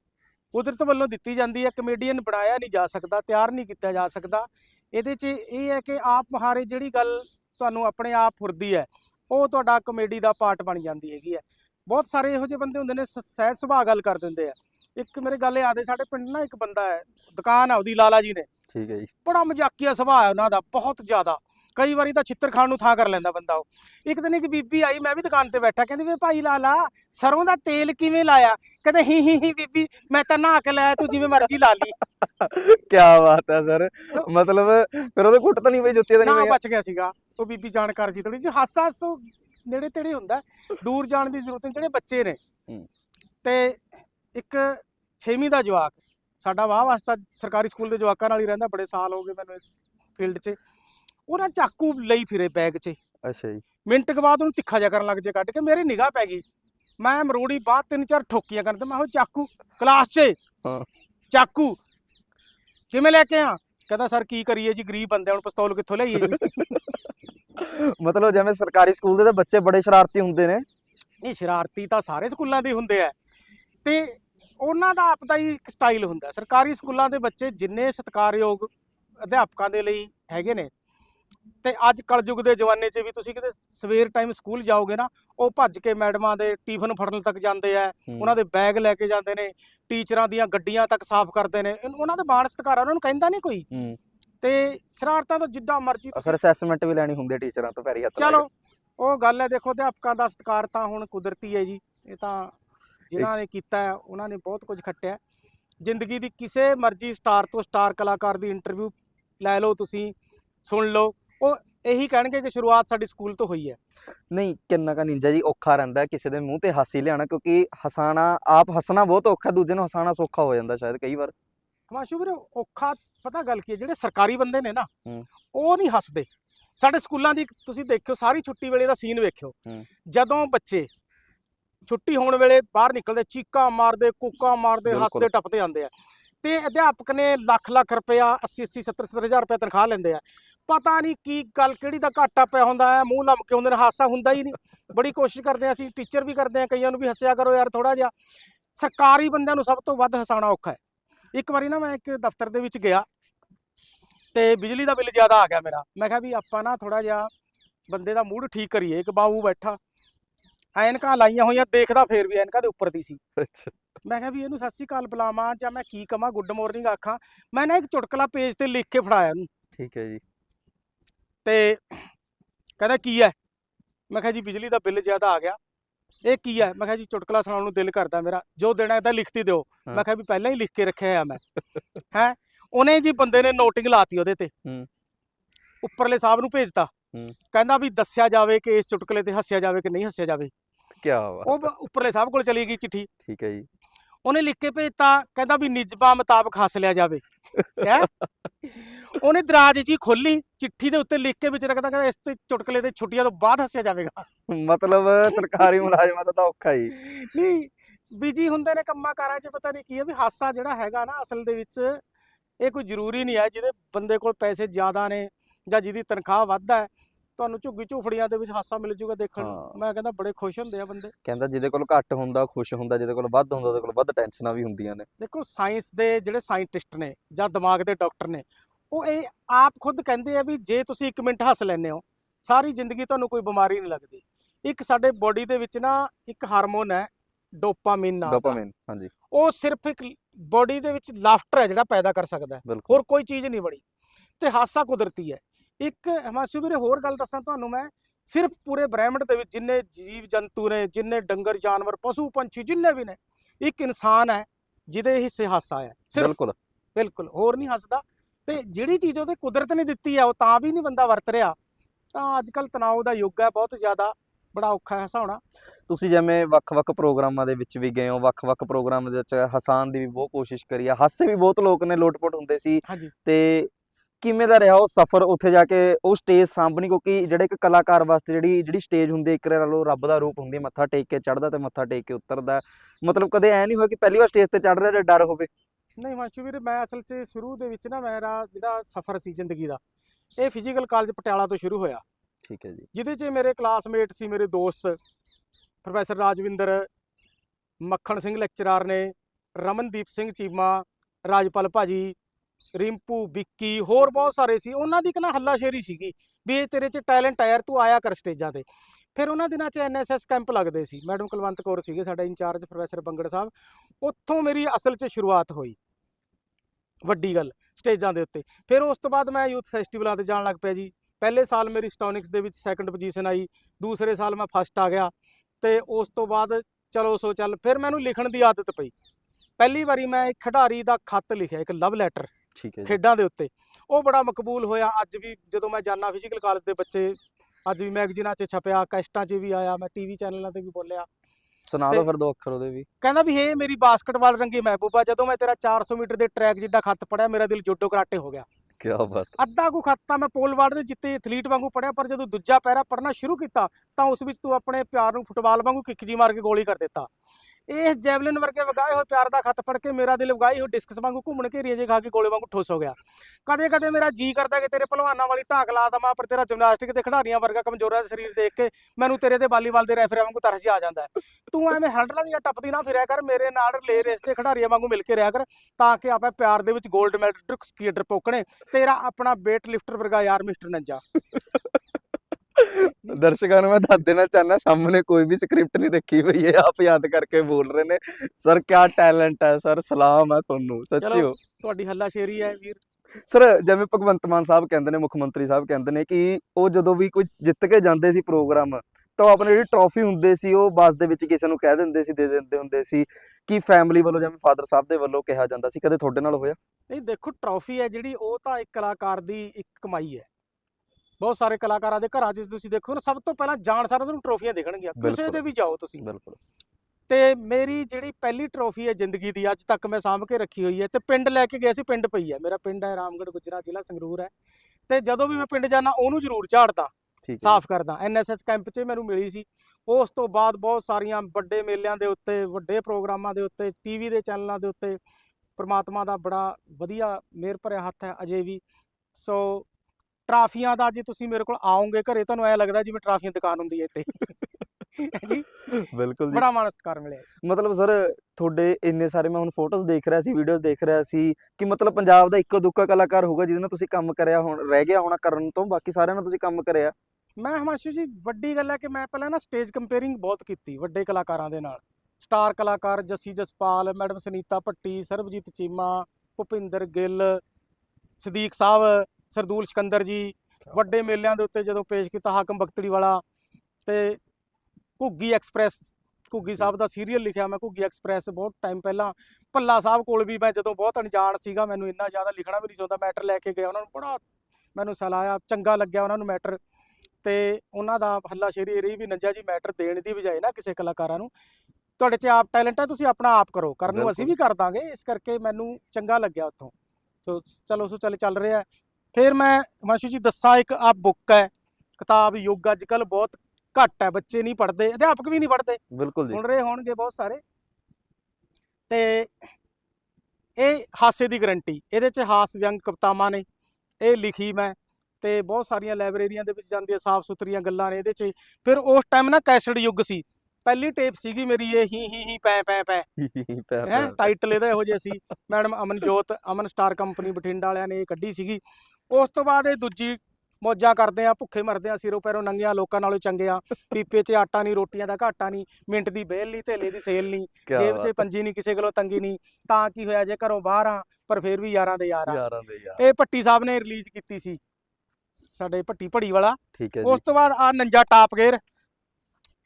ਕੁਦਰਤ ਵੱਲੋਂ ਦਿੱਤੀ ਜਾਂਦੀ ਹੈ ਕਮੇਡੀਅਨ ਬਣਾਇਆ ਨਹੀਂ ਜਾ ਸਕਦਾ ਤਿਆਰ ਨਹੀਂ ਕੀਤਾ ਜਾ ਸਕਦਾ। ਇਹਦੇ 'ਚ ਇਹ ਹੈ ਕਿ ਆਪ ਮੁਹਾਰੇ ਜਿਹੜੀ ਗੱਲ ਤੁਹਾਨੂੰ ਆਪਣੇ ਆਪ ਫੁਰਦੀ ਹੈ ਉਹ ਤੁਹਾਡਾ ਕਮੇਡੀ ਦਾ ਪਾਰਟ ਬਣ ਜਾਂਦੀ ਹੈਗੀ ਹੈ। ਬਹੁਤ ਸਾਰੇ ਇਹੋ ਜਿਹੇ ਬੰਦੇ ਹੁੰਦੇ ਨੇ ਸ- ਸਹਿਜ ਸੁਭਾਅ ਗੱਲ ਕਰ ਦਿੰਦੇ ਆ। ਇੱਕ ਮੇਰੇ ਗੱਲ ਯਾਦ ਹੈ ਸਾਡੇ ਪਿੰਡ ਨਾ ਇੱਕ ਬੰਦਾ ਹੈ ਦੁਕਾਨ ਹੈ ਉਹਦੀ ਲਾਲਾ ਜੀ ਨੇ।
ਠੀਕ ਹੈ ਜੀ।
ਬੜਾ ਮਜ਼ਾਕੀਆ ਸੁਭਾਅ ਹੈ ਉਹਨਾਂ ਦਾ ਬਹੁਤ ਜ਼ਿਆਦਾ। ਕਈ ਵਾਰੀ ਤਾਂ ਛਿੱਤਰ ਖਾਣ ਨੂੰ ਥਾਂ ਕਰ ਲੈਂਦਾ ਬੰਦਾ ਉਹ। ਇੱਕ ਦਿਨ ਇੱਕ ਬੀਬੀ ਆਈ ਮੈਂ ਵੀ ਦੁਕਾਨ ਤੇ ਬੈਠਾ ਕਹਿੰਦੀ ਵੇ ਭਾਈ ਲਾਲਾ ਸਰੋਂ ਦਾ ਤੇਲ ਕਿਵੇਂ ਲਾਇਆ? ਕਹਿੰਦੇ ਹੀ ਹੀ ਹੀ ਬੀਬੀ ਮੈਂ ਤਾਂ ਨਹਾ ਕੇ ਲਾਇਆ ਤੂੰ ਜਿਵੇਂ ਮਰਜ਼ੀ ਲਾ ਲਈ।
ਕੀ ਬਾਤ ਹੈ ਸਰ। ਮਤਲਬ ਫਿਰ ਉਹਦੇ ਕੁੱਟ ਤਾਂ ਨਹੀਂ ਪਈ ਜੁੱਤੀ ਤਾਂ
ਨਾ
ਨਹੀਂ ਪਈ
ਬਚ ਗਿਆ ਸੀਗਾ। ਉਹ ਬੀਬੀ ਜਾਣਕਾਰ ਸੀ ਥੋੜੀ ਜਿਹੀ ਹਾਸਾ ਸੋ ਨੇੜੇ ਤੇੜੇ ਹੁੰਦਾ। ਦੂਰ ਜਾਣ ਦੀ ਜ਼ਰੂਰਤ ਨਹੀਂ ਜਿਹੜੇ ਬੱਚੇ ਨੇ।
ਹੂੰ।
ਤੇ ਇੱਕ 6ਵੀਂ ਦਾ ਜਵਾਕ ਸਾਡਾ ਵਾਹ ਵਾਸਤਾ ਸਰਕਾਰੀ ਸਕੂਲ ਦੇ ਜਵਾਕਾਂ ਨਾਲ ਹੀ ਰਹਿੰਦਾ ਬੜੇ ਸਾਲ ਹੋ ਗਏ ਮੈਨੂੰ ਇਸ ਫੀਲਡ 'ਚ। ਉਹਨਾਂ ਚਾਕੂ ਲਈ ਫਿਰੇ ਬੈਗ 'ਚ।
ਅੱਛਾ ਜੀ।
ਮਿੰਟ ਕੁ ਬਾਅਦ ਉਹਨੂੰ ਤਿੱਖਾ ਜਿਹਾ ਕਰਨ ਲੱਗ ਜੇ ਕੱਢ ਕੇ ਮੇਰੀ ਨਿਗਾਹ ਪੈ ਗਈ। ਮੈਂ ਮਰੋੜੀ ਬਾਅਦ ਤਿੰਨ ਚਾਰ ਠੋਕੀਆਂ ਕਰਦੇ ਮੈਂ ਉਹ ਚਾਕੂ ਕਲਾਸ 'ਚ।
ਹਾਂ।
ਚਾਕੂ ਕਿਵੇਂ ਲੈ ਕੇ ਆ ਕਹਿੰਦਾ ਸਰ ਕੀ ਕਰੀਏ ਜੀ? ਗਰੀਬ ਬੰਦੇ ਹੁਣ ਪਿਸਤੌਲ ਕਿੱਥੋਂ ਲਈਏ ਜੀ?
ਮਤਲਬ ਜਿਵੇਂ ਸਰਕਾਰੀ ਸਕੂਲ ਦੇ ਤਾਂ ਬੱਚੇ ਬੜੇ ਸ਼ਰਾਰਤੀ ਹੁੰਦੇ ਨੇ।
ਨਹੀਂ ਸ਼ਰਾਰਤੀ ਤਾਂ ਸਾਰੇ ਸਕੂਲਾਂ ਦੇ ਹੁੰਦੇ ਆ। ਤੇ ਉਹਨਾਂ ਦਾ ਆਪਦਾ ਹੀ ਇੱਕ ਸਟਾਈਲ ਹੁੰਦਾ। ਸਰਕਾਰੀ ਸਕੂਲਾਂ ਦੇ ਬੱਚੇ ਜਿੰਨੇ ਸਤਿਕਾਰਯੋਗ ਅਧਿਆਪਕਾਂ ਦੇ ਲਈ ਹੈਗੇ ਨੇ ਤੇ ਅੱਜ ਕਲਯੁਗ ਦੇ ਜਵਾਨੇ 'ਚ ਵੀ ਤੁਸੀਂ ਕਿਤੇ ਸਵੇਰ ਟਾਈਮ ਸਕੂਲ ਜਾਓਗੇ ਨਾ ਉਹ ਭੱਜ ਕੇ ਮੈਡਮਾਂ ਦੇ ਟਿਫਨ ਫੜਨ ਤੱਕ ਜਾਂਦੇ ਆ ਉਹਨਾਂ ਦੇ ਬੈਗ ਲੈ ਕੇ ਜਾਂਦੇ ਨੇ ਟੀਚਰਾਂ ਦੀਆਂ ਗੱਡੀਆਂ ਤੱਕ ਸਾਫ਼ ਕਰਦੇ ਨੇ ਉਹਨਾਂ ਦੇ ਮਾਣ ਸਤਿਕਾਰ ਉਹਨਾਂ ਨੂੰ ਕਹਿੰਦਾ ਨਹੀਂ ਕੋਈ। ਤੇ ਸ਼ਰਾਰਤਾਂ ਤਾਂ ਜਿੱਦਾਂ ਮਰਜ਼ੀ
ਫਿਰ ਅਸੈਸਮੈਂਟ ਵੀ ਲੈਣੀ ਹੁੰਦੀ ਟੀਚਰਾਂ ਤੋਂ ਪੈਰੀ ਹੱਥ।
ਚਲੋ ਉਹ ਗੱਲ ਹੈ ਦੇਖੋ ਅਧਿਆਪਕਾਂ ਦਾ ਸਤਿਕਾਰ ਤਾਂ ਹੁਣ ਕੁਦਰਤੀ ਹੈ ਜੀ ਇਹ ਤਾਂ ਜਿਨ੍ਹਾਂ ਨੇ ਕੀਤਾ ਉਹਨਾਂ ਨੇ ਬਹੁਤ ਕੁਝ ਖੱਟਿਆ। ਜ਼ਿੰਦਗੀ ਦੀ ਕਿਸੇ ਮਰਜ਼ੀ ਸਟਾਰ ਤੋਂ ਸਟਾਰ ਕਲਾਕਾਰ ਦੀ ਇੰਟਰਵਿਊ ਲੈ ਲਓ ਤੁਸੀਂ ਸੁਣ ਲਓ। ਉਹ ਇਹੀ ਕਹਿਣਗੇ ਕਿ ਸ਼ੁਰੂਆਤ ਸਾਡੀ ਸਕੂਲ ਤੋਂ ਹੋਈ ਹੈ
ਨਹੀਂ ਕਿੰਨਾ ਕਾ ਨਿੰਜਾ ਜੀ ਔਖਾ ਰਹਿੰਦਾ ਕਿਸੇ ਦੇ ਮੂੰਹ ਤੇ ਹਾਸੀ ਲਿਆਣਾ ਕਿਉਂਕਿ ਹਸਾਣਾ ਆਪ ਹੱਸਣਾ ਬਹੁਤ ਔਖਾ ਦੂਜੇ ਨੂੰ ਹਸਾਣਾ ਸੌਖਾ ਹੋ ਜਾਂਦਾ ਸ਼ਾਇਦ ਕਈ ਵਾਰ
ਹਮਾਸ਼ੂ ਵੀਰੇ ਔਖਾ ਪਤਾ ਗੱਲ ਕੀ ਹੈ ਜਿਹੜੇ ਸਰਕਾਰੀ ਬੰਦੇ ਨੇ ਨਾ। ਉਹ ਨਹੀਂ ਹੱਸਦੇ ਸਾਡੇ ਸਕੂਲਾਂ ਦੀ ਤੁਸੀਂ ਦੇਖਿਓ ਸਾਰੀ ਛੁੱਟੀ ਵੇਲੇ ਦਾ ਸੀਨ ਵੇਖਿਓ। ਜਦੋਂ ਬੱਚੇ ਛੁੱਟੀ ਹੋਣ ਵੇਲੇ ਬਾਹਰ ਨਿਕਲਦੇ ਚੀਕਾਂ ਮਾਰਦੇ ਕੂਕਾਂ ਮਾਰਦੇ। ਹੱਸਦੇ ਟੱਪਦੇ ਆਉਂਦੇ ਆ ਤੇ ਅਧਿਆਪਕ ਨੇ ਲੱਖ ਲੱਖ ਰੁਪਇਆ 80 80 70 70 ਹਜ਼ਾਰ ਰੁਪਇਆ ਤਨਖਾਹ ਲੈਂਦੇ ਆ ਪਤਾ ਨਹੀਂ ਕੀ ਗੱਲ ਕਿਹੜੀ ਦਾ ਘਾਟਾ ਪਿਆ ਹੁੰਦਾ ਹੈ ਮੂੰਹ ਲੰਮ ਕੇ ਹੁੰਦੇ ਨੇ ਹਾਸਾ ਹੁੰਦਾ ਹੀ ਨਹੀਂ। ਬੜੀ ਕੋਸ਼ਿਸ਼ ਕਰਦੇ ਆ ਅਸੀਂ ਟੀਚਰ ਵੀ ਕਰਦੇ ਆ ਕਈਆਂ ਨੂੰ ਵੀ ਹੱਸਿਆ ਕਰੋ ਯਾਰ ਥੋੜਾ ਜਿਹਾ। ਸਰਕਾਰੀ ਬੰਦਿਆਂ ਨੂੰ ਸਭ ਤੋਂ ਵੱਧ ਹਸਾਉਣਾ ਔਖਾ ਹੈ। ਇੱਕ ਵਾਰੀ ਨਾ ਮੈਂ ਇੱਕ ਦਫ਼ਤਰ ਦੇ ਵਿੱਚ ਗਿਆ ਤੇ ਬਿਜਲੀ ਦਾ ਬਿੱਲ ਜ਼ਿਆਦਾ ਆ ਗਿਆ ਮੇਰਾ। ਮੈਂ ਕਿਹਾ ਵੀ ਆਪਾਂ ਨਾ ਥੋੜਾ ਜਿਹਾ ਬੰਦੇ ਦਾ ਮੂਡ ਠੀਕ ਕਰੀਏ ਇੱਕ ਬਾਬੂ ਬੈਠਾ। ਐਨਕਾਂ ਲਾਈਆਂ ਹੋਈਆਂ ਦੇਖਦਾ ਫੇਰ ਵੀ ਐਨਕਾਂ ਦੇ ਉੱਪਰ ਦੀ ਸੀ।
ਅੱਛਾ।
ਮੈਂ ਕਿਹਾ ਵੀ ਇਹਨੂੰ ਸਤਿ ਸ਼੍ਰੀ ਅਕਾਲ ਬੁਲਾਵਾਂ ਜਾਂ ਮੈਂ ਕੀ ਕਵਾਂ ਗੁੱਡ ਮਾਰਨਿੰਗ ਆਖਾਂ। ਮੈਂ ਨਾ ਇੱਕ ਚੁਟਕਲਾ ਪੇਜ ਤੇ ਲਿਖ ਕੇ ਫੜਾਇਆ ਇਹਨੂੰ।
ਠੀਕ ਹੈ ਜੀ।
ਤੇ ਕਹਿੰਦਾ ਕੀ ਹੈ ਮੈਂ ਕਿਹਾ ਜੀ ਬਿਜਲੀ ਦਾ ਬਿੱਲ ਜ਼ਿਆਦਾ ਆ ਗਿਆ। ਇਹ ਕੀ ਹੈ ਮੈਂ ਕਿਹਾ ਜੀ ਚੁਟਕਲਾ ਸੁਣਾਉਣ ਨੂੰ ਦਿਲ ਕਰਦਾ ਮੇਰਾ। ਜੋ ਦੇਣਾ ਇਹਦਾ ਲਿਖਤੀ ਦਿਓ। ਮੈਂ ਕਿਹਾ ਵੀ ਪਹਿਲਾਂ ਹੀ ਲਿਖ ਕੇ ਰੱਖਿਆ ਆ ਮੈਂ। ਹੈ? ਉਹਨੇ ਜੀ ਬੰਦੇ ਨੇ ਨੋਟਿੰਗ ਲਾਤੀ ਉਹਦੇ ਤੇ।
ਹੂੰ।
ਉੱਪਰਲੇ ਸਾਹਿਬ ਨੂੰ ਭੇਜਤਾ।
ਹੂੰ।
ਕਹਿੰਦਾ ਵੀ ਦੱਸਿਆ ਜਾਵੇ ਕਿ ਇਸ ਚੁਟਕਲੇ ਤੇ ਹੱਸਿਆ ਜਾਵੇ ਕਿ ਨਹੀਂ ਹੱਸਿਆ ਜਾਵੇ।
ਕੀ ਬਾਤ
ਉਹ ਉੱਪਰਲੇ ਸਾਹਿਬ ਕੋਲ ਚਲੀ ਗਈ ਚਿੱਠੀ।
ਠੀਕ ਹੈ ਜੀ।
ਉਹਨੇ ਲਿਖ ਕੇ ਭੇਜਤਾ ਕਹਿੰਦਾ ਵੀ ਨਿਜਬਾ ਮੁਤਾਬਕ ਹੱਸ ਲਿਆ ਜਾਵੇ। ਹੈ? ਉਹਨੇ ਦਰਾਜ ਜੀ ਖੋਲੀ ਚਿੱਠੀ ਦੇ ਉੱਤੇ ਲਿਖ ਕੇ ਵਿੱਚ ਰੱਖਦਾ ਕਹਿੰਦਾ ਇਸ ਤੇ ਚੁਟਕਲੇ ਦੇ ਛੁੱਟੀਆਂ ਤੋਂ ਬਾਅਦ ਹੱਸਿਆ ਜਾਵੇਗਾ।
ਮਤਲਬ ਸਰਕਾਰੀ ਮੁਲਾਜ਼ਮਾਂ ਦਾ ਤਾਂ ਔਖਾ ਹੀ।
ਨਹੀਂ ਬਿਜ਼ੀ ਹੁੰਦੇ ਨੇ ਕੰਮਾਂ ਕਾਰਾਂ 'ਚ ਪਤਾ ਨਹੀਂ ਕੀ ਹੈ ਵੀ ਹਾਸਾ ਜਿਹੜਾ ਹੈਗਾ ਨਾ ਅਸਲ ਦੇ ਵਿੱਚ ਇਹ ਕੋਈ ਜ਼ਰੂਰੀ ਨਹੀਂ ਹੈ ਜਿਹਦੇ ਬੰਦੇ ਕੋਲ ਪੈਸੇ ਜ਼ਿਆਦਾ ਨੇ ਜਾਂ ਜਿਹਦੀ ਤਨਖਾਹ ਵੱਧ ਹੈ ਤੁਹਾਨੂੰ ਝੁੱਗੀ ਝੂਫੜੀਆਂ ਦੇ ਵਿੱਚ ਹਾਸਾ ਮਿਲ ਜੂਗਾ ਦੇਖਣ ਨੂੰ।
ਹਾਂ।
ਮੈਂ ਕਹਿੰਦਾ ਬੜੇ ਖੁਸ਼ ਹੁੰਦੇ ਆ ਬੰਦੇ।
ਕਹਿੰਦਾ ਜਿਹਦੇ ਕੋਲ ਘੱਟ ਹੁੰਦਾ ਖੁਸ਼ ਹੁੰਦਾ ਜਿਹਦੇ ਕੋਲ ਵੱਧ ਹੁੰਦਾ ਉਹਦੇ ਕੋਲ ਵੱਧ ਟੈਨਸ਼ਨਾਂ ਵੀ ਹੁੰਦੀਆਂ ਨੇ।
ਦੇਖੋ ਸਾਇੰਸ ਦੇ ਜਿਹੜੇ ਸਾਇੰਟਿਸਟ ਨੇ ਜਾਂ ਦਿਮਾਗ ਦੇ ਡਾਕਟਰ ਨੇ ਉਹ ਇਹ ਆਪ ਖੁਦ ਕਹਿੰਦੇ ਆ ਵੀ ਜੇ ਤੁਸੀਂ 1 ਮਿੰਟ ਹੱਸ ਲੈਂਦੇ ਹੋ ਸਾਰੀ ਜ਼ਿੰਦਗੀ ਤੁਹਾਨੂੰ ਕੋਈ ਬਿਮਾਰੀ ਨਹੀਂ ਲੱਗਦੀ। ਇੱਕ ਸਾਡੇ ਬੋਡੀ ਦੇ ਵਿੱਚ ਨਾ ਇੱਕ ਹਾਰਮੋਨ ਹੈ ਡੋਪਾਮਾਈਨ ਨਾਂ ਦਾ।
ਡੋਪਾਮਾਈਨ ਹਾਂਜੀ।
ਉਹ ਸਿਰਫ ਇੱਕ ਬੋਡੀ ਦੇ ਵਿੱਚ ਲਾਫਟਰ ਹੈ ਜਿਹੜਾ ਪੈਦਾ ਕਰ ਸਕਦਾ ਹੈ।
ਬਿਲਕੁਲ।
ਹੋਰ ਕੋਈ ਚੀਜ਼ ਨਹੀਂ ਬਣੀ। ਤੇ ਹਾਸਾ ਕੁਦਰਤੀ ਹੈ। ਇੱਕ ਹਿਮਾਂਸ਼ੂ ਵੀਰੇ ਹੋਰ ਗੱਲ ਦੱਸਾਂ ਤੁਹਾਨੂੰ ਮੈਂ। ਸਿਰਫ ਪੂਰੇ ਬ੍ਰਹਿਮੰਡ ਦੇ ਵਿੱਚ ਜਿੰਨੇ ਜੀਵ ਜੰਤੂ ਨੇ ਜਿੰਨੇ ਡੰਗਰ ਜਾਨਵਰ ਪਸ਼ੂ ਪੰਛੀ ਜਿੰਨੇ ਵੀ ਨੇ ਇੱਕ ਇਨਸਾਨ ਹੈ ਜਿਹਦੇ ਹਿੱਸੇ ਹਾਸਾ ਹੈ।
ਬਿਲਕੁਲ।
ਬਿਲਕੁਲ ਹੋਰ ਨਹੀਂ ਹੱਸਦਾ। ਤੇ ਜਿਹੜੀ ਚੀਜ਼ ਉਹਦੇ ਕੁਦਰਤ ਨੇ ਦਿੱਤੀ ਹੈ ਉਹ ਤਾਂ ਵੀ ਨਹੀਂ ਬੰਦਾ ਵਰਤ ਰਿਹਾ। ਤਾਂ ਅੱਜ ਕੱਲ ਤਣਾਅ ਦਾ ਯੁੱਗ ਹੈ ਬਹੁਤ ਜ਼ਿਆਦਾ ਬੜਾ ਔਖਾ ਹੈ ਹਸਾਉਣਾ।
ਤੁਸੀਂ ਜਿਵੇਂ ਵੱਖ-ਵੱਖ ਪ੍ਰੋਗਰਾਮਾਂ ਦੇ ਵਿੱਚ ਵੀ ਗਏ ਹੋ ਵੱਖ-ਵੱਖ ਪ੍ਰੋਗਰਾਮ ਦੇ ਵਿੱਚ ਹਸਾਨ ਦੀ ਵੀ ਬਹੁਤ ਕੋਸ਼ਿਸ਼ ਕਰੀ ਆ। ਹਾਸੇ ਵੀ ਬਹੁਤ ਲੋਕ ਨੇ ਲੋਟਪੋਟ ਹੁੰਦੇ ਸੀ। ਤੇ ਕਿਵੇਂ ਦਾ ਰਿਹਾ ਉਹ ਸਫ਼ਰ ਉੱਥੇ ਜਾ ਕੇ ਉਹ ਸਟੇਜ ਸਾਂਭਣੀ? ਕਿਉਂਕਿ ਜਿਹੜੇ ਇੱਕ ਕਲਾਕਾਰ ਵਾਸਤੇ ਜਿਹੜੀ ਜਿਹੜੀ ਸਟੇਜ ਹੁੰਦੀ ਇੱਕ ਲਓ ਰੱਬ ਦਾ ਰੂਪ ਹੁੰਦੀ ਮੱਥਾ ਟੇਕ ਕੇ ਚੜਦਾ ਤੇ ਮੱਥਾ ਟੇਕ ਕੇ ਉਤਰਦਾ। ਮਤਲਬ ਕਦੇ ਐ ਨਹੀਂ ਹੋਇਆ ਕਿ ਪਹਿਲੀ ਵਾਰ ਸਟੇਜ ਤੇ ਚੜ ਰਿਹਾ ਤੇ ਡਰ ਹੋਵੇ?
ਨਹੀਂ ਹਿਮਾਂਸ਼ੂ ਵੀਰੇ ਮੈਂ ਅਸਲ 'ਚ ਸ਼ੁਰੂ ਦੇ ਵਿੱਚ ਨਾ ਮੇਰਾ ਜਿਹੜਾ ਸਫ਼ਰ ਸੀ ਜ਼ਿੰਦਗੀ ਦਾ ਇਹ ਫਿਜ਼ੀਕਲ ਕਾਲਜ ਪਟਿਆਲਾ ਤੋਂ ਸ਼ੁਰੂ ਹੋਇਆ।
ਠੀਕ ਹੈ ਜੀ।
ਜਿਹਦੇ 'ਚ ਮੇਰੇ ਕਲਾਸਮੇਟ ਸੀ ਮੇਰੇ ਦੋਸਤ ਪ੍ਰੋਫੈਸਰ ਰਾਜਵਿੰਦਰ ਮੱਖਣ ਸਿੰਘ ਲੈਕਚਰਾਰ ਨੇ ਰਮਨਦੀਪ ਸਿੰਘ ਚੀਮਾ ਰਾਜਪਾਲ ਭਾਜੀ ਰਿੰਪੂ ਵਿੱਕੀ ਹੋਰ ਬਹੁਤ ਸਾਰੇ ਸੀ। ਉਹਨਾਂ ਦੀ ਇੱਕ ਨਾ ਹੱਲਾਸ਼ੇਰੀ ਸੀਗੀ ਵੀ ਇਹ ਤੇਰੇ 'ਚ ਟੈਲੈਂਟ ਆ ਯਾਰ ਤੂੰ ਆਇਆ ਕਰ ਸਟੇਜਾਂ ਤੇ। ਫਿਰ ਉਹਨਾਂ ਦਿਨਾਂ 'ਚ ਐਨਐਸਐਸ ਕੈਂਪ ਲੱਗਦੇ ਸੀ। ਮੈਡਮ ਕੁਲਵੰਤ ਕੌਰ ਸੀਗੇ ਸਾਡੇ ਇੰਚਾਰਜ ਪ੍ਰੋਫੈਸਰ ਬੰਗੜ ਸਾਹਿਬ। ਉੱਥੋਂ ਮੇਰੀ ਅਸਲ 'ਚ ਸ਼ੁਰੂਆਤ ਹੋਈ ਵੱਡੀ ਗੱਲ ਸਟੇਜਾਂ ਦੇ ਉੱਤੇ। ਫਿਰ ਉਸ ਤੋਂ ਬਾਅਦ ਮੈਂ ਯੂਥ ਫੈਸਟੀਵਲਾਂ ਤੇ ਜਾਣ ਲੱਗ ਪਿਆ ਜੀ। ਪਹਿਲੇ ਸਾਲ ਮੇਰੀ ਸਟੋਨਿਕਸ ਦੇ ਵਿੱਚ ਸੈਕੰਡ ਪੋਜੀਸ਼ਨ ਆਈ। ਦੂਸਰੇ ਸਾਲ ਮੈਂ ਫਸਟ ਆ ਗਿਆ। ਤੇ ਉਸ ਤੋਂ ਬਾਅਦ ਚਲੋ ਸੋ ਚੱਲ ਫਿਰ ਮੈਨੂੰ ਲਿਖਣ ਦੀ ਆਦਤ ਪਈ। ਪਹਿਲੀ ਵਾਰੀ ਮੈਂ ਇੱਕ ਖਿਡਾਰੀ ਦਾ ਖੱਤ ਲਿਖਿਆ ਇੱਕ ਲਵ ਲੈਟਰ
ਠੀਕ ਹੈ ਜੀ।
ਖੇਡਾਂ ਦੇ ਉੱਤੇ। ਉਹ ਬੜਾ ਮਕਬੂਲ ਹੋਇਆ। ਅੱਜ ਵੀ ਜਦੋਂ ਮੈਂ ਜਾਣਾ ਫਿਜ਼ੀਕਲ ਕਾਲਜ ਦੇ ਬੱਚੇ ਅੱਜ ਵੀ ਮੈਗਜ਼ੀਨਾਂ 'ਚ ਛਪਿਆ ਕੈਸਟਾਂ 'ਚ ਵੀ ਆਇਆ ਮੈਂ ਟੀਵੀ ਚੈਨਲਾਂ ਤੇ ਵੀ ਬੋਲਿਆ।
ਸੁਣਾ ਦਿਓ ਫਿਰ ਦੋ ਅੱਖਰ ਉਹਦੇ ਵੀ।
ਕਹਿੰਦਾ ਵੀ ਇਹ ਮੇਰੀ ਬਾਸਕਟਬਾਲ ਰੰਗੀ ਮਹਿਬੂਬਾ ਜਦੋਂ ਮੈਂ ਤੇਰਾ 400 ਮੀਟਰ ਦੇ ਟਰੈਕ ਜਿੱਡਾ ਖੱਤ ਪੜਿਆ ਮੇਰਾ ਦਿਲ ਜੁੱਡੋ ਕਰਾਟੇ ਹੋ ਗਿਆ।
ਕੀ ਬਾਤ
ਅੱਧਾ ਕੁ ਖੱਤ ਤਾਂ ਮੈਂ ਪੋਲ ਵਾਰਡ ਦੇ ਜਿੱਤੇ ਐਥਲੀਟ ਵਾਂਗੂ ਪੜਿਆ ਪਰ ਜਦੋਂ ਦੂਜਾ ਪੈਰਾ ਪੜਨਾ ਸ਼ੁਰੂ ਕੀਤਾ ਤਾਂ ਉਸ ਵਿੱਚ ਤੂੰ ਆਪਣੇ ਪਿਆਰ ਨੂੰ ਫੁੱਟਬਾਲ ਵਾਂਗੂ ਕਿੱਕ ਜੀ ਮਾਰ ਕੇ ਗੋਲੀ ਕਰ ਦਿੱਤਾ। ਇਹ ਜੈਵਲਿਨ ਵਰਗੇ ਵਗਾਏ ਹੋਏ ਪਿਆਰ ਦਾ ਖੱਤ ਪੜ ਕੇ ਮੇਰਾ ਦਿਲ ਵਗਾਈ ਹੋਈ ਡਿਸਕਸ ਵਾਂਗੂ ਘੁੰਮਣ ਘੇਰੀਏ ਜੇ ਖਾ ਕੇ ਗੋਲੇ ਵਾਂਗੂ ਠੁੱਸ ਹੋ ਗਿਆ। ਕਦੇ ਕਦੇ ਮੇਰਾ ਜੀ ਕਰਦਾ ਕਿ ਤੇਰੇ ਪਹਿਲਵਾਨਾਂ ਵਾਲੀ ਢਾਕ ਲਾ ਦਵਾਂ, ਪਰ ਤੇਰਾ ਜਿਮਨਾਸਟਿਕ ਦੇ ਖਿਡਾਰੀਆਂ ਵਰਗਾ ਕਮਜ਼ੋਰਾ ਸਰੀਰ ਦੇਖ ਕੇ ਮੈਨੂੰ ਤੇਰੇ ਦੇ ਵਾਲੀਬਾਲ ਦੇ ਰੈਫਰੀ ਵਾਂਗੂ ਤਰਸ ਆ ਜਾਂਦਾ ਤੂੰ ਐਵੇਂ ਹਰਡਲਾਂ ਦੀਆਂ ਟੱਪਦੀ ਨਾ ਫਿਰਿਆ ਕਰ, ਮੇਰੇ ਨਾਲ ਲੇ ਰੇਸ ਦੇ ਖਿਡਾਰੀਆਂ ਵਾਂਗੂ ਮਿਲ ਕੇ ਰਿਹਾ ਕਰ, ਤਾਂ ਕਿ ਆਪਾਂ ਪਿਆਰ ਦੇ ਵਿੱਚ 골ਡ ਮੈਡਲ ਸਕੀਟਰ ਪੋਕਣੇ, ਤੇਰਾ ਆਪਣਾ weight ਲਿਫਟਰ ਵਰਗਾ ਯਾਰ ਮਿਸਟਰ ਨੰਜਾ।
ਦਰਸ਼ਕਾਂ ਨੂੰ ਮੈਂ ਦੱਸ ਦੇਣਾ ਚਾਹੁੰਦਾ ਸਾਹਮਣੇ ਕੋਈ ਵੀ ਸਕ੍ਰਿਪਟ ਨਹੀਂ ਰੱਖੀ ਹੋਈ ਹੈ ਆਪ ਯਾਦ ਕਰਕੇ ਬੋਲ ਰਹੇ ਨੇ। ਸਰ ਕੀ ਟੈਲੈਂਟ ਹੈ ਸਰ ਸਲਾਮ ਹੈ ਤੁਹਾਨੂੰ ਸੱਚੀਓ
ਤੁਹਾਡੀ ਹੱਲਾ ਸ਼ੇਰੀ ਹੈ ਵੀਰ।
ਸਰ ਜਿਵੇਂ ਭਗਵੰਤ ਮਾਨ ਸਾਹਿਬ ਕਹਿੰਦੇ ਨੇ ਮੁੱਖ ਮੰਤਰੀ ਸਾਹਿਬ ਕਹਿੰਦੇ ਨੇ ਕਿ ਉਹ ਜਦੋਂ ਵੀ ਕੋਈ ਜਿੱਤ ਕੇ ਜਾਂਦੇ ਸੀ ਪ੍ਰੋਗਰਾਮ ਤਾਂ ਆਪਣੀ ਜਿਹੜੀ ਟਰੋਫੀ ਹੁੰਦੇ ਸੀ ਉਹ ਬੱਸ ਦੇ ਵਿੱਚ ਕਿਸੇ ਨੂੰ ਕਹਿ ਦਿੰਦੇ ਸੀ ਦੇ ਦਿੰਦੇ ਹੁੰਦੇ ਸੀ ਕਿ ਫੈਮਿਲੀ ਵੱਲੋਂ ਜਿਵੇਂ ਫਾਦਰ ਸਾਹਿਬ ਦੇ ਵੱਲੋਂ ਕਿਹਾ ਜਾਂਦਾ ਸੀ ਕਦੇ ਤੁਹਾਡੇ ਨਾਲ ਹੋਇਆ?
ਨਹੀਂ ਦੇਖੋ ਟਰੋਫੀ ਹੈ ਜਿਹੜੀ ਉਹ ਤਾਂ ਇੱਕ ਕਲਾਕਾਰ ਦੀ ਇੱਕ ਕਮਾਈ ਹੈ। ਬਹੁਤ ਸਾਰੇ ਕਲਾਕਾਰਾਂ ਦੇ ਘਰਾਂ 'ਚ ਤੁਸੀਂ ਦੇਖੋ ਨਾ ਸਭ ਤੋਂ ਪਹਿਲਾਂ ਜਾਣ ਸਾਰ ਤੁਹਾਨੂੰ ਟਰੋਫੀਆਂ ਦਿਖਣਗੀਆਂ। ਕਿਸੇ। ਦੇ ਵੀ ਜਾਓ ਤੁਸੀਂ।
ਬਿਲਕੁਲ।
ਤੇ ਮੇਰੀ ਜਿਹੜੀ ਪਹਿਲੀ ਟਰੋਫੀ ਹੈ ਜ਼ਿੰਦਗੀ ਦੀ ਅੱਜ ਤੱਕ ਮੈਂ ਸਾਂਭ ਕੇ ਰੱਖੀ ਹੋਈ ਹੈ ਤੇ ਪਿੰਡ ਲੈ ਕੇ ਗਿਆ ਸੀ ਪਿੰਡ ਪਈ ਹੈ। ਮੇਰਾ ਪਿੰਡ ਹੈ ਰਾਮਗੜ੍ਹ ਗੁਜਰਾ ਜ਼ਿਲ੍ਹਾ ਸੰਗਰੂਰ ਹੈ। ਤੇ ਜਦੋਂ ਵੀ ਮੈਂ ਪਿੰਡ ਜਾਣਾ ਉਹਨੂੰ ਜ਼ਰੂਰ ਝਾੜਦਾ ਸਾਫ਼ ਕਰਦਾ। ਐਨਐਸਐਸ ਕੈਂਪ 'ਚ ਮੈਨੂੰ ਮਿਲੀ ਸੀ। ਉਸ ਤੋਂ ਬਾਅਦ ਬਹੁਤ ਸਾਰੀਆਂ ਵੱਡੇ ਮੇਲਿਆਂ ਦੇ ਉੱਤੇ ਵੱਡੇ ਪ੍ਰੋਗਰਾਮਾਂ ਦੇ ਉੱਤੇ ਟੀਵੀ ਦੇ ਚੈਨਲਾਂ ਦੇ ਉੱਤੇ ਪ੍ਰਮਾਤਮਾ ਦਾ ਬੜਾ ਵਧੀਆ ਮਿਹਰ ਭਰਿਆ ਹੱਥ ਹੈ ਅਜੇ ਵੀ। ਸੋ ਟਰਾਫੀਆਂ ਦਾ ਜੇ ਤੁਸੀਂ ਮੇਰੇ ਕੋਲ ਆਓਗੇ ਘਰੇ ਤੁਹਾਨੂੰ ਐ ਲੱਗਦਾ ਜਿਵੇਂ ਟਰਾਫੀਆਂ ਦੁਕਾਨ ਹੁੰਦੀ ਹੈ ਇੱਥੇ। ਜੀ?
ਬਿਲਕੁਲ ਜੀ।
ਬੜਾ ਮਾਣ ਸਤਿਕਾਰ ਮਿਲਿਆ
ਮਤਲਬ ਸਰ ਤੁਹਾਡੇ ਇੰਨੇ ਸਾਰੇ ਮੈਂ ਹੁਣ ਫੋਟੋਜ਼ ਦੇਖ ਰਿਹਾ ਸੀ ਵੀਡੀਓਜ਼ ਦੇਖ ਰਿਹਾ ਸੀ ਕਿ ਮਤਲਬ ਪੰਜਾਬ ਦਾ ਇੱਕੋ ਦੁੱਕਾ ਕਲਾਕਾਰ ਹੋਊਗਾ ਜਿਹਦੇ ਨਾਲ ਤੁਸੀਂ ਕੰਮ ਕਰਿਆ ਹੁਣ ਰਹਿ ਗਿਆ ਹੋਣਾ ਕਰਨ ਤੋਂ ਬਾਕੀ ਸਾਰਿਆਂ ਨਾਲ ਤੁਸੀਂ ਕੰਮ ਕਰਿਆ।
ਮੈਂ ਹਮਾਸ਼ੂ ਜੀ ਵੱਡੀ ਗੱਲ ਹੈ ਕਿ ਮੈਂ ਪਹਿਲਾਂ ਨਾ ਸਟੇਜ ਕੰਪੇਅਰਿੰਗ ਬਹੁਤ ਕੀਤੀ ਵੱਡੇ ਕਲਾਕਾਰਾਂ ਦੇ ਨਾਲ। ਸਟਾਰ ਕਲਾਕਾਰ ਜੱਸੀ ਜਸਪਾਲ ਮੈਡਮ ਸੁਨੀਤਾ ਭੱਟੀ ਸਰਬਜੀਤ ਚੀਮਾ ਭੁਪਿੰਦਰ ਗਿੱਲ ਸਦੀਕ ਸਾਹਿਬ ਸਰਦੂਲ ਸਿਕੰਦਰ ਜੀ ਵੱਡੇ ਮੇਲਿਆਂ ਦੇ ਉੱਤੇ ਜਦੋਂ ਪੇਸ਼ ਕੀਤਾ ਹਾਕਮ ਬਖਤੜੀ ਵਾਲਾ ਤੇ ਘੁੱਗੀ ਐਕਸਪ੍ਰੈਸ ਘੁੱਗੀ ਸਾਹਿਬ ਦਾ ਸੀਰੀਅਲ ਲਿਖਿਆ ਮੈਂ ਘੁੱਗੀ ਐਕਸਪ੍ਰੈਸ ਬਹੁਤ ਟਾਈਮ ਪਹਿਲਾਂ ਭੱਲਾ ਸਾਹਿਬ ਕੋਲ ਵੀ ਮੈਂ ਜਦੋਂ ਬਹੁਤ ਅਣਜਾਣ ਸੀਗਾ ਮੈਨੂੰ ਇੰਨਾ ਜ਼ਿਆਦਾ ਲਿਖਣਾ ਵੀ ਨਹੀਂ ਚਾਹੁੰਦਾ ਮੈਟਰ ਲੈ ਕੇ ਗਿਆ ਉਹਨਾਂ ਨੂੰ ਬੜਾ ਮੈਨੂੰ ਸਲਾਹਿਆ ਚੰਗਾ ਲੱਗਿਆ ਉਹਨਾਂ ਨੂੰ ਮੈਟਰ ਤੇ ਉਹਨਾਂ ਦਾ ਹੱਲਾ ਸ਼ੇਰੀ ਰਹੀ ਵੀ ਨੰਜਾ ਜੀ ਮੈਟਰ ਦੇਣ ਦੀ ਬਜਾਏ ਨਾ ਕਿਸੇ ਕਲਾਕਾਰਾਂ ਨੂੰ ਤੁਹਾਡੇ 'ਚ ਆਪ ਟੈਲੈਂਟ ਹੈ ਤੁਸੀਂ ਆਪਣਾ ਆਪ ਕਰੋ ਕਰਨ ਨੂੰ ਅਸੀਂ ਵੀ ਕਰ ਦਾਂਗੇ ਇਸ ਕਰਕੇ ਮੈਨੂੰ ਚੰਗਾ ਲੱਗਿਆ ਉੱਥੋਂ ਸੋ ਚਲੋ ਸੋ ਚੱਲ ਚੱਲ ਰਿਹਾ। ਫਿਰ ਮੈਂ ਮਾਸ਼ੂ ਜੀ ਦੱਸਾਂ ਇੱਕ ਆ ਬੁੱਕ ਹੈ ਕਿਤਾਬ ਯੁੱਗ ਅੱਜ ਕੱਲ ਬਹੁਤ ਘੱਟ ਹੈ ਬੱਚੇ ਨਹੀਂ ਪੜ੍ਹਦੇ ਅਧਿਆਪਕ ਵੀ ਨਹੀਂ ਪੜ੍ਹਦੇ।
ਬਿਲਕੁਲ ਜੀ।
ਸੁਣ ਰਹੇ ਹੋਣਗੇ ਬਹੁਤ ਸਾਰੇ। ਤੇ ਇਹ ਹਾਸੇ ਦੀ ਗਰੰਟੀ ਇਹਦੇ ਚ ਹਾਸ ਵਿਅੰਗ ਕਵਿਤਾਵਾਂ ਨੇ ਇਹ ਲਿਖੀ ਮੈਂ ਤੇ ਬਹੁਤ ਸਾਰੀਆਂ ਲਾਇਬ੍ਰੇਰੀਆਂ ਦੇ ਵਿੱਚ ਜਾਂਦੀਆਂ ਸਾਫ਼ ਸੁਥਰੀਆਂ ਗੱਲਾਂ ਨੇ ਇਹਦੇ ਚ। ਫਿਰ ਉਸ ਟਾਈਮ ਨਾ ਕੈਸਟ ਯੁੱਗ ਸੀ ਪਹਿਲੀ ਟੇਪ ਸੀਗੀ ਮੇਰੀ ਇਹ ਹੀ ਹੀ ਹੀ ਪੈ ਪੈ ਪੈ। ਹੈ ਟਾਈਟਲ ਇਹਦਾ ਇਹੋ ਜਿਹਾ ਸੀ madam Amanjot Aman star company Bathinda ਵਾਲਿਆਂ ਨੇ ਇਹ ਕੱਢੀ ਸੀਗੀ। ਉਸ ਤੋਂ ਬਾਅਦ ਇਹ ਦੂਜੀ ਮੌਜਾਂ ਕਰਦੇ ਆ ਭੁੱਖੇ ਮਰਦੇ ਆ ਸਿਰੋਂ ਪੈਰੋਂ ਨੰਗਿਆਂ ਲੋਕਾਂ ਨਾਲੋਂ ਚੰਗੇ ਆ। ਪੀਪੇ 'ਚ ਆਟਾ ਨਹੀਂ ਰੋਟੀਆਂ ਦਾ ਘਾਟਾ ਨਹੀਂ ਮਿੰਟ ਦੀ ਬੇਲ ਨਹੀਂ ਥੇਲੇ ਦੀ ਸੇਲ ਨਹੀਂ ਜੇਬ 'ਚ ਪੰਜੀ ਨਹੀਂ ਕਿਸੇ ਕੋਲੋਂ ਤੰਗੀ ਨਹੀਂ ਤਾਂ ਕੀ ਹੋਇਆ ਜੇ ਘਰੋਂ ਬਾਹਰ ਆ ਪਰ ਫਿਰ ਵੀ ਯਾਰਾਂ ਦੇ ਯਾਰ। ਆ।
ਯਾਰਾਂ ਦੇ ਯਾਰ।
ਇਹ ਭੱਟੀ ਸਾਹਿਬ ਨੇ ਰਿਲੀਜ਼ ਕੀਤੀ ਸੀ ਸਾਡੇ ਭੱਟੀ ਭੜੀ ਵਾਲਾ।
ਠੀਕ ਹੈ
ਉਸ ਤੋਂ ਬਾਅਦ ਆ ਨੰਜਾ ਟਾਪ ਗੇਅਰ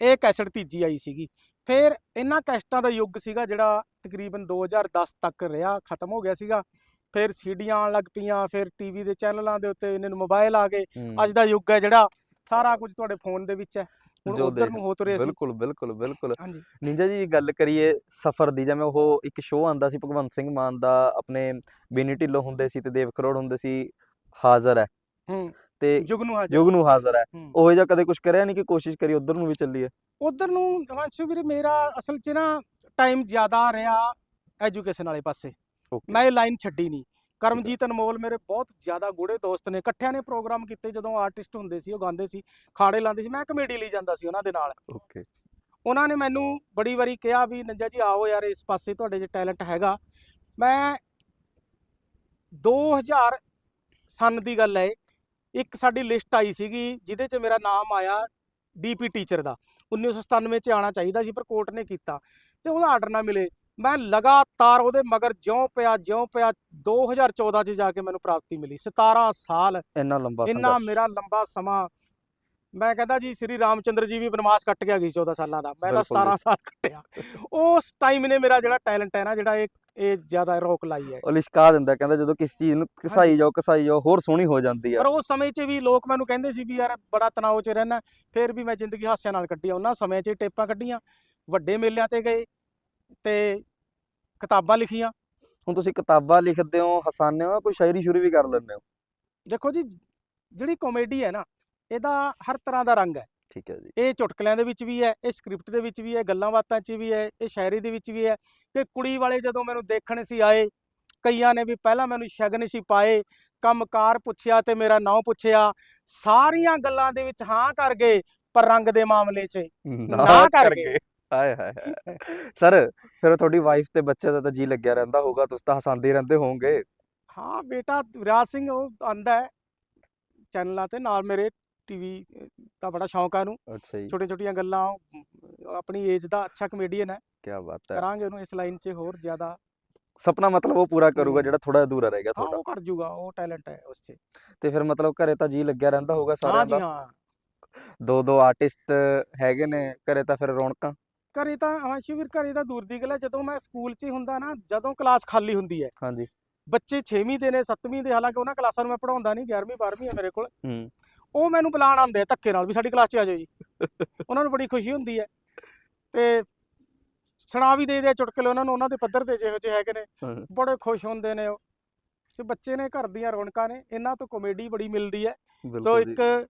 ਇਹ ਕੈਸਟ ਤੀਜੀ ਆਈ ਸੀਗੀ। ਫਿਰ ਇਹਨਾਂ ਕੈਸਟਾਂ ਦਾ ਯੁੱਗ ਸੀਗਾ ਜਿਹੜਾ ਤਕਰੀਬਨ 2010 ਤੱਕ ਰਿਹਾ ਖਤਮ ਹੋ ਗਿਆ ਸੀਗਾ। ਫਿਰ ਸੀਡੀਆਂ ਆਉਣ ਲੱਗ ਪਈਆਂ ਫਿਰ ਟੀਵੀ ਦੇ ਚੈਨਲਾਂ ਦੇ ਉੱਤੇ ਇਹਨਾਂ ਨੂੰ ਮੋਬਾਈਲ ਆ ਗਏ। ਅੱਜ ਦਾ ਯੁੱਗ ਹੈ ਜਿਹੜਾ ਸਾਰਾ ਕੁਝ ਤੁਹਾਡੇ ਫੋਨ ਦੇ ਵਿੱਚ ਹੈ। ਹੁਣ ਉਧਰ ਨੂੰ ਹੋ ਤੁਰੇ ਸੀ
ਬਿਲਕੁਲ ਬਿਲਕੁਲ ਬਿਲਕੁਲ। ਨਿੰਜਾ ਜੀ ਗੱਲ ਕਰੀਏ ਸਫ਼ਰ ਦੀ ਜਿਵੇਂ ਉਹ ਇੱਕ ਸ਼ੋਅ ਆਂਦਾ ਸੀ ਭਗਵੰਤ ਸਿੰਘ ਮਾਨ ਦਾ ਆਪਣੇ ਬੀਨੀ ਢਿੱਲੋਂ ਹੁੰਦੇ ਸੀ ਤੇ ਦੇਵ ਕਰੋੜ ਹੁੰਦੇ ਸੀ ਹਾਜ਼ਰ ਹੈ।
ਹੂੰ
ਤੇ
ਯੁੱਗ ਨੂੰ ਹਾਜ਼ਰ।
ਯੁਗ ਨੂੰ ਹਾਜ਼ਰ ਹੈ। ਉਹ ਜਿਹਾ ਕਦੇ ਕੁਝ ਕਰਿਆ ਨਹੀਂ ਕਿ ਕੋਸ਼ਿਸ਼ ਕਰੀ ਉਧਰ ਨੂੰ ਵੀ ਚੱਲੀਏ?
ਉਧਰ ਨੂੰ ਵੰਸ਼ੂ ਵੀਰੇ ਮੇਰਾ ਅਸਲ 'ਚ ਨਾ ਟਾਈਮ ਜ਼ਿਆਦਾ ਰਿਹਾ ਐਜੂਕੇਸ਼ਨ ਵਾਲੇ ਪਾਸੇ। ਮੈਂ ਇਹ ਲਾਈਨ ਛੱਡੀ ਨਹੀਂ। ਕਰਮਜੀਤ ਅਨਮੋਲ ਮੇਰੇ ਬਹੁਤ ਜ਼ਿਆਦਾ ਗੂੜੇ ਦੋਸਤ ਨੇ। ਇਕੱਠਿਆਂ ਨੇ ਪ੍ਰੋਗਰਾਮ ਕੀਤੇ ਜਦੋਂ ਆਰਟਿਸਟ ਹੁੰਦੇ ਸੀ ਉਹ ਗਾਉਂਦੇ ਸੀ ਖਾੜੇ ਲਾਉਂਦੇ ਸੀ। ਮੈਂ ਕਮੇਡੀ ਲਈ ਜਾਂਦਾ ਸੀ ਉਹਨਾਂ ਦੇ ਨਾਲ।
ਓਕੇ
ਉਹਨਾਂ ਨੇ ਮੈਨੂੰ ਬੜੀ ਵਾਰੀ ਕਿਹਾ ਵੀ ਨੰਜਾ ਜੀ ਆਓ ਯਾਰ ਇਸ ਪਾਸੇ ਤੁਹਾਡੇ 'ਚ ਟੈਲੈਂਟ ਹੈਗਾ। ਮੈਂ 2000 ਸਨ ਦੀ ਗੱਲ ਹੈ ਇੱਕ ਸਾਡੀ ਲਿਸਟ ਆਈ ਸੀਗੀ ਜਿਹਦੇ 'ਚ ਮੇਰਾ ਨਾਮ ਆਇਆ ਡੀਪੀ ਟੀਚਰ ਦਾ। 1997 ਚ ਆਉਣਾ ਚਾਹੀਦਾ ਸੀ ਪਰ ਕੋਰਟ ਨੇ ਕੀਤਾ। ਤੇ ਉਹਦਾ ਆਰਡਰ ਨਾ ਮਿਲੇ। ਮੈਂ ਲਗਾਤਾਰ ਉਹਦੇ ਮਗਰ ਜਿਉਂ ਪਿਆ ਜਿਉਂ ਪਿਆ 2014 ਚ ਜਾ ਕੇ ਮੈਨੂੰ ਪ੍ਰਾਪਤੀ ਮਿਲੀ 17 ਸਾਲ।
ਇੰਨਾ ਲੰਬਾ
ਇੰਨਾ ਮੇਰਾ ਲੰਬਾ ਸਮਾਂ। ਮੈਂ ਕਹਿੰਦਾ ਜੀ ਸ੍ਰੀ ਰਾਮਚੰਦਰ ਜੀ ਵੀ ਬਨਵਾਸ ਕੱਟ ਗਿਆ ਗਈ 14 ਸਾਲਾਂ ਦਾ। ਮੈਂ ਤਾਂ
ਬਿਲਕੁਲ ਜੀ।
17 ਸਾਲ ਕੱਟਿਆ। ਉਸ ਟਾਈਮ ਨੇ ਮੇਰਾ ਜਿਹੜਾ ਟੈਲੈਂਟ ਹੈ ਨਾ ਜਿਹੜਾ ਇਹ ਇਹ ਜ਼ਿਆਦਾ ਰੋਕ ਲਾਈ ਹੈ।
ਉਹ ਲਿਸ਼ਕਾ ਦਿੰਦਾ ਕਹਿੰਦਾ ਜਦੋਂ ਕਿਸ ਚੀਜ਼ ਨੂੰ ਘਸਾਈ ਜਾਓ ਘਸਾਈ ਜਾਓ ਹੋਰ ਸੋਹਣੀ ਹੋ ਜਾਂਦੀ ਆ।
ਪਰ ਉਸ ਸਮੇਂ 'ਚ ਵੀ ਲੋਕ ਮੈਨੂੰ ਕਹਿੰਦੇ ਸੀ ਵੀ ਯਾਰ ਬੜਾ ਤਣਾਅ 'ਚ ਰਹਿਣਾ ਫਿਰ ਵੀ ਮੈਂ ਜ਼ਿੰਦਗੀ ਹਾਸਿਆਂ ਨਾਲ ਕੱਢੀ ਉਹਨਾਂ ਸਮਿਆਂ 'ਚ ਟੇਪਾਂ ਕੱਢੀਆਂ। ਵੱਡੇ ਮੇਲਿਆਂ ਤੇ ਗਏ। ਤੇ ਕਿਤਾਬਾਂ ਲਿਖੀਆਂ।
ਹੁਣ ਤੁਸੀਂ ਕਿਤਾਬਾਂ ਲਿਖਦੇ ਹੋ ਹਸਾਨੇ ਹੋ ਕੋਈ ਸ਼ਾਇਰੀ ਸ਼ੁਰੂ ਵੀ ਕਰ ਲੈਂਦੇ ਹੋ?
ਦੇਖੋ ਜੀ ਜਿਹੜੀ ਕਾਮੇਡੀ ਹੈ ਨਾ ਇਹਦਾ ਹਰ ਤਰ੍ਹਾਂ ਦਾ ਰੰਗ ਹੈ।
ਠੀਕ ਹੈ ਜੀ।
ਇਹ ਚੁਟਕਲਿਆਂ ਦੇ ਵਿੱਚ ਵੀ ਹੈ ਇਹ ਸਕ੍ਰਿਪਟ ਦੇ ਵਿੱਚ ਵੀ ਹੈ ਗੱਲਾਂ ਬਾਤਾਂ 'ਚ ਵੀ ਹੈ ਇਹ ਸ਼ਾਇਰੀ ਦੇ ਵਿੱਚ ਵੀ ਹੈ। ਕਿ ਕੁੜੀ ਵਾਲੇ ਜਦੋਂ ਮੈਨੂੰ ਦੇਖਣ ਸੀ ਆਏ ਕਈਆਂ ਨੇ ਵੀ ਪਹਿਲਾਂ ਮੈਨੂੰ ਸ਼ਗਨ ਸੀ ਪਾਏ ਕੰਮਕਾਰ ਪੁੱਛਿਆ ਤੇ ਮੇਰਾ ਨਾਂ ਪੁੱਛਿਆ ਸਾਰੀਆਂ ਗੱਲਾਂ ਦੇ ਵਿੱਚ ਹਾਂ ਕਰ ਗਏ ਪਰ ਰੰਗ ਦੇ ਮਾਮਲੇ 'ਚ ਨਾ ਕਰ ਗਏ।
ਹਾਏ ਹਾਏ। ਸਰ ਫਿਰ ਤੁਹਾਡੀ ਵਾਈਫ ਤੇ ਬੱਚੇ ਦਾ ਤਾਂ ਜੀ ਲੱਗਿਆ ਰਹਿੰਦਾ ਹੋਊਗਾ ਤੁਸੀਂ ਤਾਂ ਹਸਾਂਦੇ ਹੀ ਰਹਿੰਦੇ ਹੋਵੋਗੇ।
ਹਾਂ ਬੇਟਾ ਵਿਰਾਜ ਸਿੰਘ ਉਹ ਆਂਦਾ ਹੈ ਚੈਨਲਾਂ ਤੇ ਨਾਲ ਮੇਰੇ ਟੀਵੀ ਦਾ ਬੜਾ ਸ਼ੌਂਕ ਆ ਉਹਨੂੰ।
ਅੱਛਾ ਜੀ।
ਛੋਟੀਆਂ ਛੋਟੀਆਂ ਗੱਲਾਂ ਉਹ ਆਪਣੀ ਏਜ ਦਾ ਅੱਛਾ ਕਮੇਡੀਅਨ ਹੈ।
ਕੀ ਬਾਤ ਹੈ।
ਕਰਾਂਗੇ ਉਹਨੂੰ ਇਸ ਲਾਈਨ 'ਚ ਹੋਰ ਜ਼ਿਆਦਾ।
ਸੁਪਨਾ ਮਤਲਬ ਉਹ ਪੂਰਾ ਕਰੂਗਾ। ਜਿਹੜਾ ਥੋੜਾ ਅਧੂਰਾ ਰਹਿ ਗਿਆ
ਹਾਂ
ਤੁਹਾਡਾ।
ਉਹ ਕਰ ਜੂਗਾ ਉਹ ਟੈਲੈਂਟ ਹੈ ਉਸ 'ਚ।
ਤੇ ਫਿਰ ਮਤਲਬ ਘਰੇ ਤਾਂ ਜੀ ਲੱਗਿਆ ਰਹਿੰਦਾ ਹੋਊਗਾ
ਹਾਂ
ਸਾਰਿਆਂ
ਜੀ
ਦਾ।
ਹਾਂ।
ਦੋ ਦੋ ਆਰਟਿਸਟ ਹੈਗੇ ਨੇ ਘਰੇ ਤਾਂ ਫਿਰ ਰੌਣਕਾਂ।
ਘਰੇ ਤਾਂ ਹਾਂ ਸ਼ਿਵਰ ਘਰੇ ਤਾਂ ਦੂਰ ਦੀ ਗੱਲ ਹੈ ਜਦੋਂ ਮੈਂ ਸਕੂਲ 'ਚ ਹੀ ਹੁੰਦਾ ਨਾ ਜਦੋਂ ਕਲਾਸ ਖਾਲੀ ਹੁੰਦੀ ਹੈ।
ਹਾਂਜੀ।
ਬੱਚੇ 6ਵੀਂ ਦੇ ਨੇ 7ਵੀਂ ਦੇ ਹਾਲਾਂਕਿ ਉਹਨਾਂ ਕਲਾਸਾਂ ਨੂੰ ਮੈਂ ਪੜਾਉਂਦਾ ਨਹੀਂ 11ਵੀਂ 12ਵੀਂ ਹੈ ਮੇਰੇ ਕੋਲ।
ਹੂੰ।
ਉਹ ਮੈਨੂੰ ਬੁਲਾਉਣ ਆਉਂਦੇ ਆ ਧੱਕੇ ਨਾਲ ਵੀ ਸਾਡੀ ਕਲਾਸ 'ਚ ਆ ਜਾਓ ਜੀ। ਉਹਨਾਂ ਨੂੰ ਬੜੀ ਖੁਸ਼ੀ ਹੁੰਦੀ ਹੈ। ਤੇ ਸੁਣਾ ਵੀ ਦੇ ਦੇ ਚੁਟਕਲੇ ਉਹਨਾਂ ਨੂੰ ਉਹਨਾਂ ਦੇ ਪੱਧਰ ਤੇ ਜਿਹੋ ਜਿਹੇ ਹੈਗੇ ਨੇ। ਬੜੇ ਖੁਸ਼ ਹੁੰਦੇ ਨੇ ਉਹ। ਤੇ ਬੱਚੇ ਨੇ ਘਰ ਦੀਆਂ ਰੌਣਕਾਂ ਨੇ ਇਹਨਾਂ ਤੋਂ ਕਾਮੇਡੀ ਬੜੀ ਮਿਲਦੀ ਹੈ। ਸੋ ਇੱਕ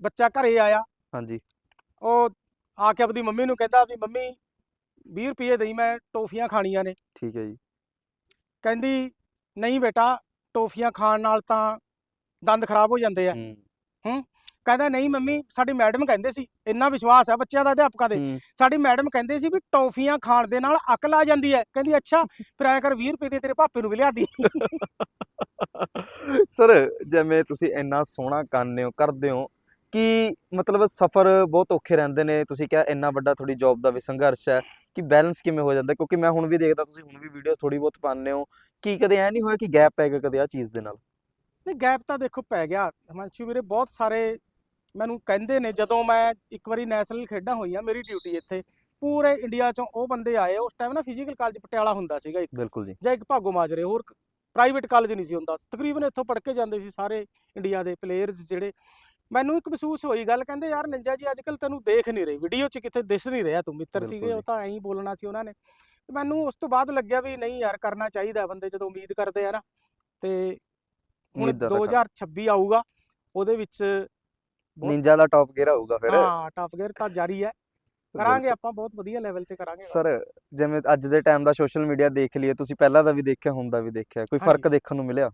ਬੱਚਾ ਘਰੇ ਆਇਆ।
ਹਾਂਜੀ।
ਉਹ ਆ ਕੇ ਆਪਣੀ ਮੰਮੀ ਨੂੰ ਕਹਿੰਦਾ ਵੀ ਮੰਮੀ 20 ਰੁਪਏ ਦੇਈ ਮੈਂ ਟੋਫੀਆਂ ਖਾਣੀਆਂ ਨੇ।
ਠੀਕ ਹੈ ਜੀ।
ਕਹਿੰਦੀ ਨਹੀਂ ਬੇਟਾ ਟੋਫੀਆਂ ਖਾਣ ਨਾਲ ਤਾਂ ਦੰਦ ਖਰਾਬ ਹੋ ਜਾਂਦੇ ਆ।
ਹੂੰ।
ਕਹਿੰਦਾ ਨਹੀਂ ਮੰਮੀ ਸਾਡੀ ਮੈਡਮ ਕਹਿੰਦੇ ਸੀ ਇੰਨਾ ਵਿਸ਼ਵਾਸ ਹੈ ਬੱਚਿਆਂ ਦਾ ਅਧਿਆਪਕਾਂ ਦੇ।
ਹੂੰ।
ਸਾਡੀ ਮੈਡਮ ਕਹਿੰਦੇ ਸੀ ਵੀ ਟੋਫੀਆਂ ਖਾਣ ਦੇ ਨਾਲ ਅਕਲ ਆ ਜਾਂਦੀ ਹੈ। ਕਹਿੰਦੀ ਅੱਛਾ ਫਿਰ ਐਂ ਕਰ 20 ਰੁਪਏ ਦੇ ਤੇਰੇ ਪਾਪੇ ਨੂੰ ਵੀ ਲਿਆ ਦੀ।
ਸਰ ਜਿਵੇਂ ਤੁਸੀਂ ਇੰਨਾ ਸੋਹਣਾ ਕਰਨੇ ਹੋ ਕਰਦੇ ਹੋ ਕਿ ਮਤਲਬ ਸਫ਼ਰ ਬਹੁਤ ਔਖੇ ਰਹਿੰਦੇ ਨੇ ਤੁਸੀਂ ਕਿਹਾ ਇੰਨਾ ਵੱਡਾ ਤੁਹਾਡੀ ਜੌਬ ਦਾ ਵੀ ਸੰਘਰਸ਼ ਹੈ ਕਿ ਬੈਲੈਂਸ ਕਿਵੇਂ ਹੋ ਜਾਂਦਾ? ਕਿਉਂਕਿ ਮੈਂ ਹੁਣ ਵੀ ਦੇਖਦਾ ਤੁਸੀਂ ਹੁਣ ਵੀ ਵੀਡੀਓ ਥੋੜੀ ਬਹੁਤ ਪਾਉਂਦੇ ਹੋ ਕੀ ਕਦੇ ਐ ਨਹੀਂ ਹੋਇਆ ਕਿ ਗੈਪ ਪੈ ਗਿਆ ਕਦੇ ਆ ਚੀਜ਼ ਦੇ ਨਾਲ?
ਨਹੀਂ ਗੈਪ ਤਾਂ ਦੇਖੋ ਪੈ ਗਿਆ। ਹਿਮਾਂਸ਼ੂ ਵੀਰੇ ਬਹੁਤ ਸਾਰੇ ਮੈਨੂੰ ਕਹਿੰਦੇ ਨੇ ਜਦੋਂ ਮੈਂ ਇੱਕ ਵਾਰੀ ਨੈਸ਼ਨਲ ਖੇਡਾਂ ਹੋਈਆਂ ਮੇਰੀ ਡਿਊਟੀ ਇੱਥੇ ਪੂਰੇ ਇੰਡੀਆ ਚੋਂ ਉਹ ਬੰਦੇ ਆਏ ਉਸ ਟਾਈਮ ਨਾ ਫਿਜ਼ੀਕਲ ਕਾਲਜ ਪਟਿਆਲਾ ਹੁੰਦਾ ਸੀਗਾ ਇੱਕ।
ਬਿਲਕੁਲ ਜੀ।
ਜਾਂ ਇੱਕ ਭਾਗੋ ਮਾਜਰੇ ਹੋਰ ਪ੍ਰਾਈਵੇਟ ਕਾਲਜ ਨਹੀਂ ਸੀ ਹੁੰਦਾ। ਤਕਰੀਬਨ ਇੱਥੋਂ ਪੜ੍ਹ ਕੇ ਜਾਂਦੇ ਸੀ ਸਾਰੇ ਇੰਡੀਆ ਦੇ ਪਲੇਅਰਸ ਜਿਹੜੇ। ਮੈਨੂੰ ਇੱਕ ਮਹਿਸੂਸ ਹੋਈ ਗੱਲ ਕਹਿੰਦੇ ਯਾਰ ਨਿੰਜਾ ਜੀ ਅੱਜ ਕੱਲ ਤੈਨੂੰ ਦੇਖ ਨਹੀਂ ਰਹੀ ਵੀਡੀਓ 'ਚ ਕਿਤੇ ਦਿਸ ਨਹੀਂ ਰਿਹਾ ਤੂੰ ਮਿੱਤਰ ਸੀਗੇ ਉਹ। ਤਾਂ ਐਂ ਹੀ ਬੋਲਣਾ ਸੀ ਉਹਨਾਂ ਨੇ। ਤੇ ਮੈਨੂੰ ਉਸ ਤੋਂ ਬਾਅਦ ਲੱਗਿਆ ਵੀ ਨਹੀਂ ਯਾਰ ਕਰਨਾ ਚਾਹੀਦਾ ਬੰਦੇ ਜਦੋਂ ਉਮੀਦ ਕਰਦੇ ਆ ਨਾ। ਤੇ ਹੁਣ
ਉਮੀਦਾਂ ਤਾਂ ਕਰ-
2026 ਆਊਗਾ ਉਹਦੇ ਵਿੱਚ
ਨਿੰਜਾ ਦਾ ਟੌਪ ਗੇਅਰ ਆਊਗਾ ਫਿਰ।
ਹਾਂ ਟਾਪ ਗੇਅਰ ਤਾਂ ਜਾਰੀ ਹੈ। ਕਰਾਂਗੇ ਆਪਾਂ ਬਹੁਤ ਵਧੀਆ ਲੈਵਲ ਤੇ ਕਰਾਂਗੇ
ਸਰ ਜਿਵੇਂ ਅੱਜ ਦੇ ਟਾਈਮ ਦਾ ਸੋਸ਼ਲ ਮੀਡੀਆ ਦੇਖ ਲਈਏ ਤੁਸੀਂ ਪਹਿਲਾਂ ਦਾ ਵੀ ਦੇਖਿਆ ਹੁੰਦਾ ਵੀ ਦੇਖਿਆ ਕੋਈ ਫ਼ਰਕ। ਦੇਖਣ ਨੂੰ ਮਿਲਿਆ?